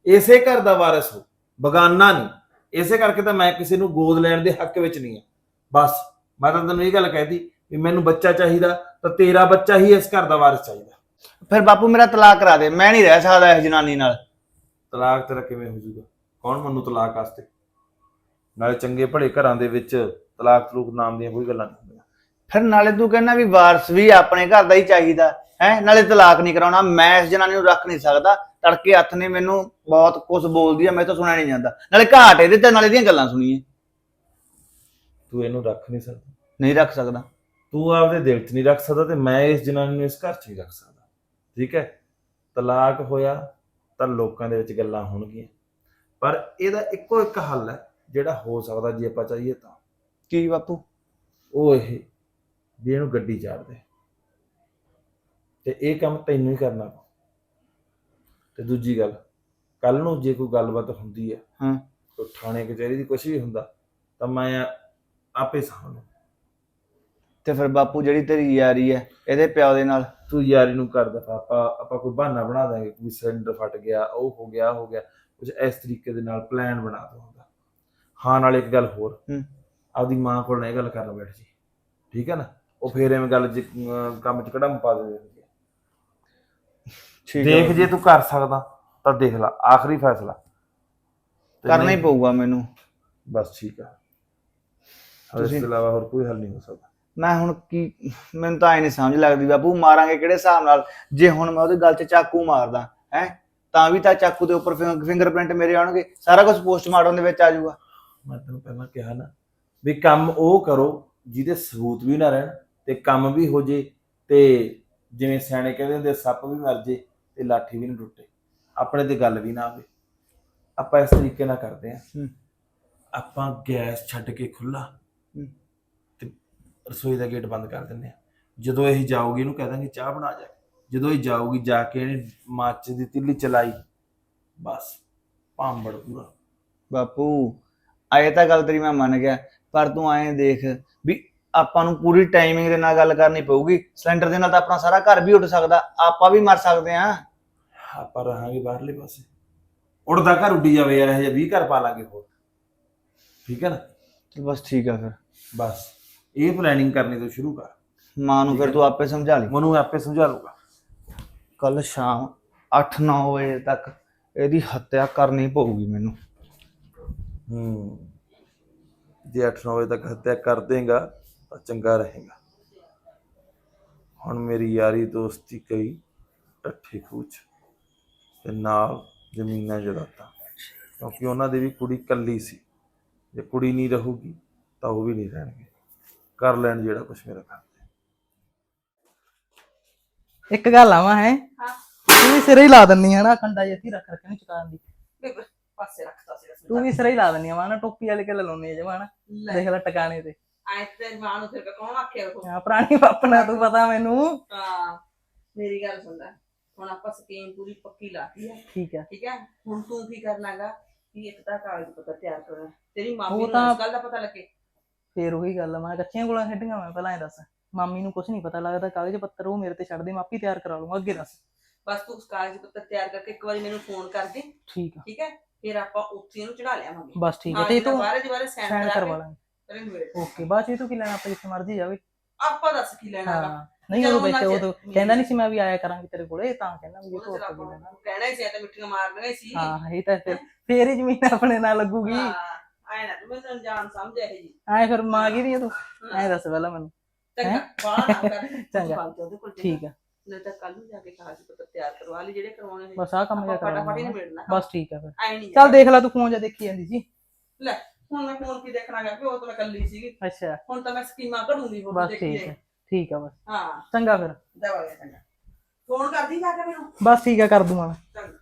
ਇਸੇ ਘਰ ਦਾ ਵਾਰਸ ਹੋ ਬਗਾਨਾ ਨਹੀਂ। ਇਸੇ ਕਰਕੇ ਤਾਂ ਮੈਂ ਕਿਸੇ ਨੂੰ ਗੋਦ ਲੈਣ ਦੇ ਹੱਕ ਵਿੱਚ ਨਹੀਂ ਹਾਂ। ਬਸ, ਮੈਂ ਤਾਂ ਤੈਨੂੰ ਇਹ ਗੱਲ ਕਹਿਤੀ ਵੀ ਮੈਨੂੰ ਬੱਚਾ ਚਾਹੀਦਾ ਤਾਂ ਤੇਰਾ ਬੱਚਾ ਹੀ ਇਸ ਘਰ ਦਾ ਵਾਰਸ ਚਾਹੀਦਾ। ਫਿਰ ਬਾਪੂ ਮੇਰਾ ਤਲਾਕ ਕਰਾ ਦੇ ਮੈਂ ਨਹੀਂ ਰਹਿ ਸਕਦਾ ਇਸ ਜਨਾਨੀ ਨਾਲ। ਤਲਾਕ ਤੇਰਾ ਕਿਵੇਂ ਹੋ ਜਾਊਗਾ? ਕੌਣ ਮੰਨੂ ਤਲਾਕ ਵਾਸਤੇ? ਨਾਲੇ ਚੰਗੇ ਭਲੇ ਘਰਾਂ ਦੇ ਵਿੱਚ ਤਲਾਕ ਤਲੂਕ ਨਾਮ ਦੀਆਂ ਕੋਈ ਗੱਲਾਂ ਨਹੀਂ ਹੁੰਦੀਆਂ। ਫਿਰ ਨਾਲੇ ਤੂੰ ਕਹਿੰਦਾ ਵੀ ਵਾਰਸ ਵੀ ਆਪਣੇ ਘਰ ਦਾ ਹੀ ਚਾਹੀਦਾ ਹੈ? ਨਾਲੇ ਤਲਾਕ ਨਹੀਂ ਕਰਾਉਣਾ ਮੈਂ ਇਸ ਜਨਾਨੀ ਨੂੰ ਰੱਖ ਨਹੀਂ ਸਕਦਾ। ਤੜਕੇ ਹੱਥ ਨੇ ਮੈਨੂੰ ਬਹੁਤ ਕੁਝ ਬੋਲਦੀ ਆ ਮੈਂ ਤਾਂ ਸੁਣਿਆ ਨਹੀਂ ਜਾਂਦਾ। ਨਾਲੇ ਘਾਟ ਇਹਦੇ ਤੇ ਨਾਲੇ ਦੀਆਂ ਗੱਲਾਂ ਸੁਣੀਏ। ਤੂੰ ਇਹਨੂੰ ਰੱਖ ਨਹੀਂ ਸਕਦਾ। ਨਹੀਂ ਰੱਖ ਸਕਦਾ। ਤੂੰ ਆਪਦੇ ਦਿਲ 'ਚ ਨਹੀਂ ਰੱਖ ਸਕਦਾ ਤੇ ਮੈਂ ਇਸ ਜਨਾਨੀ ਨੂੰ ਇਸ ਘਰ 'ਚ ਨਹੀਂ ਰੱਖ ਸਕਦਾ। ਠੀਕ ਹੈ? ਤਲਾਕ ਹੋਇਆ ਤਾਂ ਲੋਕਾਂ ਦੇ ਵਿੱਚ ਗੱਲਾਂ ਹੋਣਗੀਆਂ। ਪਰ ਇਹਦਾ ਇੱਕੋ ਇੱਕ ਹੱਲ ਹੈ ਜਿਹੜਾ ਹੋ ਸਕਦਾ ਜੇ ਆਪਾਂ ਚਾਹੀਏ ਤਾਂ। ਕੀ ਬਾਪੂ? ਉਹ ਇਹ ਵੀ ਇਹਨੂੰ ਗੱਡੀ ਚਾੜ ਦੇ। ਤੇ ਇਹ ਕੰਮ ਤੈਨੂੰ ਹੀ ਕਰਨਾ ਪਊ। ਤੇ ਦੂਜੀ ਗੱਲ ਕੱਲ ਨੂੰ ਜੇ ਕੋਈ ਗੱਲਬਾਤ ਹੁੰਦੀ ਹੈ ਹਾਂ। ਕੋਈ ਥਾਣੇ ਕਚਹਿਰੀ ਦੀ ਕੁਝ ਵੀ ਹੁੰਦਾ ਤਾਂ ਮੈਂ ਆਪੇ ਸਾਹਮਣੇ ਤੇ ਫਿਰ ਬਾਪੂ ਜਿਹੜੀ ਤੇਰੀ ਯਾਰੀ ਹੈ ਇਹਦੇ ਪਿਓ ਦੇ ਨਾਲ? ਤੂੰ ਯਾਰੀ ਨੂੰ ਕਰ ਦਫਾ ਆਪਾਂ ਆਪਾਂ ਕੋਈ ਬਹਾਨਾ ਬਣਾ ਦਾਂਗੇ ਵੀ ਸਿਲੰਡਰ ਫਟ ਗਿਆ ਉਹ ਹੋ ਗਿਆ ਉਹ ਹੋ ਗਿਆ ਕੁਝ ਇਸ ਤਰੀਕੇ ਦੇ ਨਾਲ ਪਲਾਨ ਬਣਾ ਦਵਾਂਗਾ ਹਾਂ ਨਾਲ ਇੱਕ ਗੱਲ ਹੋਰ। ਹੂੰ। ਆਪਦੀ ਮਾਂ ਕੋਲ ਨਾ ਇਹ ਗੱਲ ਕਰਨ ਬੈਠ ਜੀ। ਠੀਕ ਹੈ ਨਾ? ਉਹ ਫੇਰ ਐਵੇਂ ਗੱਲ ਚ ਅਮ, ਕੰਮ ਚ ਕੜਮ ਪਾ ਦੇ ਦਿੰਦੀ ਹੈ। ਠੀਕ ਦੇਖ ਜੇ ਤੂੰ ਕਰ ਸਕਦਾ ਤਾਂ ਦੇਖ ਲੈ ਆਖਰੀ ਫੈਸਲਾ। ਤੇ ਕਰਨਾ ਹੀ ਨਹੀਂ- ਪਊਗਾ ਮੈਨੂੰ। ਬਸ ਠੀਕ ਆ। ਇਸ ਤੋਂ ਇਲਾਵਾ ਹੋਰ ਕੋਈ ਹੱਲ ਨਹੀਂ ਹੋ ਸਕਦਾ। ਮੈਂ ਹੁਣ ਕੀ ਮੈਨੂੰ ਤਾਂ ਐ ਨਹੀਂ ਸਮਝ ਲੱਗਦੀ ਬਾਪੂ ਮਾਰਾਂਗੇ ਕਿਹੜੇ ਹਿਸਾਬ ਨਾਲ? ਜੇ ਹੁਣ ਮੈਂ ਉਹਦੇ ਗਲ 'ਚ ਚਾਕੂ ਮਾਰਦਾ ਹੈ? ਤਾਂ ਵੀ ਤਾਂ ਚਾਕੂ ਦੇ ਉੱਪਰ ਫਿੰਗਰਪ੍ਰਿੰਟ ਮੇਰੇ ਆਉਣਗੇ ਸਾਰਾ ਕੁਝ ਪੋਸਟਮਾਰਟਮ ਦੇ ਵਿੱਚ ਆ ਜਾਊਗਾ। ਮੈਂ ਤੈਨੂੰ ਪਹਿਲਾਂ ਕਿਹਾ ਨਾ ਵੀ ਕੰਮ ਉਹ ਕਰੋ ਜਿਹਦੇ ਸਬੂਤ ਵੀ ਨਾ ਰਹਿਣ ਤੇ ਕੰਮ ਵੀ ਹੋ ਜੇ ਤੇ ਜਿਵੇਂ ਸਿਆਣੇ ਕਹਿੰਦੇ ਹੁੰਦੇ ਸੱਪ ਵੀ ਮਰ ਜੇ ਤੇ ਲਾਠੀ ਵੀ ਨਾ ਟੁੱਟੇ। ਆਪਣੇ ਤੇ ਗੱਲ ਵੀ ਨਾ ਆਵੇ ਆਪਾਂ ਇਸ ਤਰੀਕੇ ਨਾਲ ਕਰਦੇ ਆ। ਆਪਾਂ ਗੈਸ ਛੱਡ ਕੇ ਖੁੱਲਾ ਰਸੋਈ ਦਾ ਗੇਟ ਬੰਦ ਕਰ ਦਿੰਦੇ ਆ। ਜਦੋਂ ਇਹ ਜਾਊਗੀ ਇਹਨੂੰ ਕਹਿ ਦਾਂਗੇ ਚਾਹ ਬਣਾ ਜਾ ਜਦੋਂ ਇਹ ਜਾਊਗੀ ਜਾ ਕੇ ਇਹਨੇ ਮਾਚ ਦੀ ਤਿੱਲੀ ਚਲਾਈ। ਬਸ ਭਾਂਬੜ ਪੂਰਾ। ਬਾਪੂ ਆਏ ਤਾਂ ਗੱਲ ਤੇਰੀ ਮੈਂ ਮੰਨ ਗਿਆ ਪਰ ਤੂੰ ਐਂ ਦੇਖ ਵੀ ਆਪਾਂ ਨੂੰ ਪੂਰੀ ਟਾਈਮਿੰਗ ਦੇ ਨਾਲ ਗੱਲ ਕਰਨੀ ਪਊਗੀ। ਸਿਲੰਡਰ ਦੇ ਨਾਲ ਤਾਂ ਆਪਣਾ ਸਾਰਾ ਘਰ ਵੀ ਉੱਡ ਸਕਦਾ ਆਪਾਂ ਵੀ ਮਰ ਸਕਦੇ ਆ ਆਪਾਂ ਰਹਾਂਗੇ ਬਾਹਰਲੇ ਪਾਸੇ। ਉੜਦਾ ਘਰ ਉੱਡੀ ਜਾਵੇ ਯਾਰ ਇਹ ਜਿਹਾ 20 ਘਰ ਪਾ ਲਾਂਗੇ ਹੋਰ। ਠੀਕ ਹੈ ਨਾ? ਬਸ ਠੀਕ ਆ ਫਿਰ। ਬਸ। ਇਹ ਪਲੈਨਿੰਗ ਕਰਨੀ ਤੋਂ ਸ਼ੁਰੂ ਕਰ। ਮਾਂ ਨੂੰ ਫਿਰ ਤੂੰ ਆਪੇ ਸਮਝਾ ਲਈ। ਮਨੂੰ ਆਪੇ ਸਮਝਾ ਲੂਗਾ ਕੱਲ ਸ਼ਾਮ 8-9 ਵਜੇ ਤੱਕ ਇਹਦੀ ਹੱਤਿਆ ਕਰਨੀ ਪਊਗੀ ਮੈਨੂੰ। ਹੂੰ। ਜੇ 8-9 ਵਜੇ ਤੱਕ ਹੱਤਿਆ ਕਰ ਦੇਗਾ ਤਾਂ ਚੰਗਾ ਰਹੇਗਾ। ਹੁਣ ਮੇਰੀ ਯਾਰੀ ਦੋਸਤੀ ਕਈ ਟੱਠੀ ਖੂਚ ਤੇ ਨਾਲ ਜ਼ਮੀਨਾਂ ਜਦਾਤਾ ਕਿਉਂਕਿ ਉਹਨਾਂ ਦੀ ਵੀ ਕੁੜੀ ਕੱਲੀ ਸੀ। ਜੇ ਕੁੜੀ ਨਹੀਂ ਰਹੂਗੀ ਤਾਂ ਉਹ ਵੀ ਨਹੀਂ ਰਹਿਣਗੇ। ਕਰ ਲੈਣ ਜਿਹੜਾ ਕੁਝ ਮੇਰਾ ਕਰਦੇ ਇੱਕ ਗੱਲ ਆਵਾਂ ਹੈ? ਤੂੰ ਵੀ ਸਿਰੇ ਹੀ ਲਾ ਦਿੰਨੀ ਆ ਨਾ ਖੰਡਾ ਜਿੱਥੇ ਰੱਖ ਰੱਖ ਨਹੀਂ ਚੁਕਾਉਣ ਦੀ ਪਾਸੇ ਰੱਖਤਾ ਸੀ ਤੂੰ ਵੀ ਸਿਰੇ ਹੀ ਲਾ ਦਿੰਨੀ ਆ ਨਾ ਟੋਪੀ ਵਾਲੇ ਕੇ ਲਾਉਣੀ ਆ ਜਮਾ ਨਾ। ਦੇਖ ਲੈ ਟਿਕਾਣੇ ਤੇ। ਆਏ ਤੇ ਮਾਂ ਨੂੰ ਫਿਰ ਕੌਣ ਆਖਿਆ ਉਹ ਆ ਪੁਰਾਣੀ ਪਾਪਣਾ ਤੂੰ ਪਤਾ ਮੈਨੂੰ। ਹਾਂ ਮੇਰੀ ਗੱਲ ਸੁਣ ਲੈ। ਹੁਣ ਆਪਾਂ ਸਕੀਮ ਪੂਰੀ ਪੱਕੀ ਲਾਤੀ ਹੈ। ਠੀਕ ਹੈ। ਠੀਕ ਹੈ? ਹੁਣ ਤੂੰ ਕੀ ਕਰਨਾਗਾ ਕਿ ਇੱਕ ਤਾਂ ਕਾਗਜ਼ ਪੱਤਰ ਤਿਆਰ ਕਰਨਾ ਤੇਰੀ ਮਾਮੀ ਨੂੰ ਇਸ ਗੱਲ ਦਾ ਪਤਾ ਲੱਗੇ। ਫੇਰ ਉਹੀ ਗੱਲ ਆ ਮੈਂ ਕੱਚੀਆਂ ਗੋਲਾਂ ਖੇਡੀਆਂ ਮੈਂ ਪਹਿਲਾਂ ਇਹ ਦੱਸ। ਮਾਮੀ ਨੂੰ ਕੁਝ ਨਹੀਂ ਪਤਾ ਲੱਗਦਾ ਕਾਗਜ਼ ਪੱਤਰ ਉਹ ਮੇਰੇ ਤੇ ਛੱਡ ਦੇ ਮੈਂ ਆਪੇ ਤਿਆਰ ਕਰਾ ਲੂੰਗਾ ਅੱਗੇ ਦੱਸ। ਬਸ ਤੂੰ ਉਸ ਕਾਗਜ਼ ਪੱਤਰ ਤਿਆਰ ਕਰਕੇ ਇੱਕ ਵਾਰੀ ਮੈਨੂੰ ਫੋਨ ਕਰ ਦੇ ਠੀਕ ਆ। ਠੀਕ ਹੈ? ਫਿਰ ਆਪਾਂ ਉੱਥੇ ਇਹਨੂੰ ਚੜਾ ਲਿਆਵਾਂਗੇ। ਬਸ ਠੀਕ ਹੈ ਤੇ ਜਦੋਂ ਤੂੰ ਬਾਹਰ ਦੀ ਬਾਹਰ ਸਾਈਨ ਸਾਈਨ ਕਰਾ ਕਰਵਾ ਲਾਂਗੇ। ਓਕੇ ਬਾਅਦ ਚ ਇਹ ਤੂੰ ਕੀ ਲੈਣਾ ਆਪਾਂ ਜਿੱਥੇ ਮਰਜ਼ੀ ਜਾਵੇ ਆਪਾਂ ਦੱਸ ਕੀ ਲੈਣਾ ਹਾਂ ਨਹੀਂ ਚਲੋ ਉਹ ਉਹਨਾਂ ਉਹ ਚ- ਕਹਿੰਦਾ ਨਹੀਂ ਸੀ ਮੈਂ ਵੀ ਆਇਆ ਕਰਾਂਗੀ ਤੇਰੇ ਕੋਲੇ ਤਾਂ ਕਹਿੰਦਾ ਵੀ ਇਹ ਤੋਂ ਆਪਾਂ ਲੈਣਾ। ਨੂੰ ਕਹਿਣਾ ਹੀ ਸੀ ਤਾਂ ਮਿੱਠੀਆਂ ਮਾਰਨੀਆਂ ਹੀ ਸੀ। ਹਾਂ ਇਹ ਤਾਂ ਫਿਰ ਫੇਰ ਹੀ ਜ਼ਮੀਨ ਆਪਣੇ ਨਾਲ ਲੱਗੂਗੀ। ਹਾਂ। ਆਏ ਨਾ ਤੂੰ ਮੈਨੂੰ ਜਾਣ ਸਮਝ ਇਹ ਜੀ ਐ ਫਿਰ ਮਾਂ ਕੀ ਦੀ ਤੂੰ? ਐ ਦੱਸ ਪਹਿਲਾਂ ਮੈਨੂੰ। ਚੰਗਾ ਬਾਹਰ ਨਾ ਕਰ। ਚੰਗਾ। ਤੂੰ ਉਹਦੇ ਕੋਲ ਠੀਕ ਆ। ਨਹੀਂ ਤਾਂ ਕੱਲ ਨੂੰ ਜਾ ਕੇ ਕਾਗਜ਼ ਪੱਤਰ ਤਿਆਰ ਕਰਵਾ ਲਈ ਜਿਹੜੇ ਕਰਵਾਉਣੇ ਨੇ ਬਸ ਆਹ ਕੰਮ ਜਿਹਾ ਆਪਾਂ ਕਰਾ ਫਟਾਫਟ ਹੀ ਲੈਣਾ ਨਿਬੇੜਨਾ ਬਸ ਠੀਕ ਆ ਫਿਰ। ਆਏ ਨਹੀਂ ਚੱਲ ਦੇਖ ਲੈ ਤੂੰ ਫੋਨ ਜਾਂ ਦੇਖੀ ਜਾਂਦੀ ਸੀ। ਲੈ ਹੁਣ ਮੈਂ ਫੋਨ ਕੀ ਦੇਖਣਾ ਗਾ ਕਿ ਉਹ ਤਾਂ ਮੈਂ ਕੱਲੀ ਸੀਗੀ। ਅੱਛਾ। ਹੁਣ ਤਾਂ ਮੈਂ ਸਕੀਮਾਂ ਕਢੂੰਗੀ ਹੋਰ ਬਸ ਠੀਕ ਹੈ ਠੀਕ ਆ ਬਸ। ਹਾਂ। ਚੰਗਾ ਫਿਰ। ਦਵਾ ਗਿਆ ਚੰਗਾ। ਫੋਨ ਕਰਦੀ ਜਾ ਕੇ ਮੈਨੂੰ। ਬਸ ਠੀਕ ਆ ਕਰ ਦੂੰਗਾ ਮੈਂ। ਚੰਗਾ।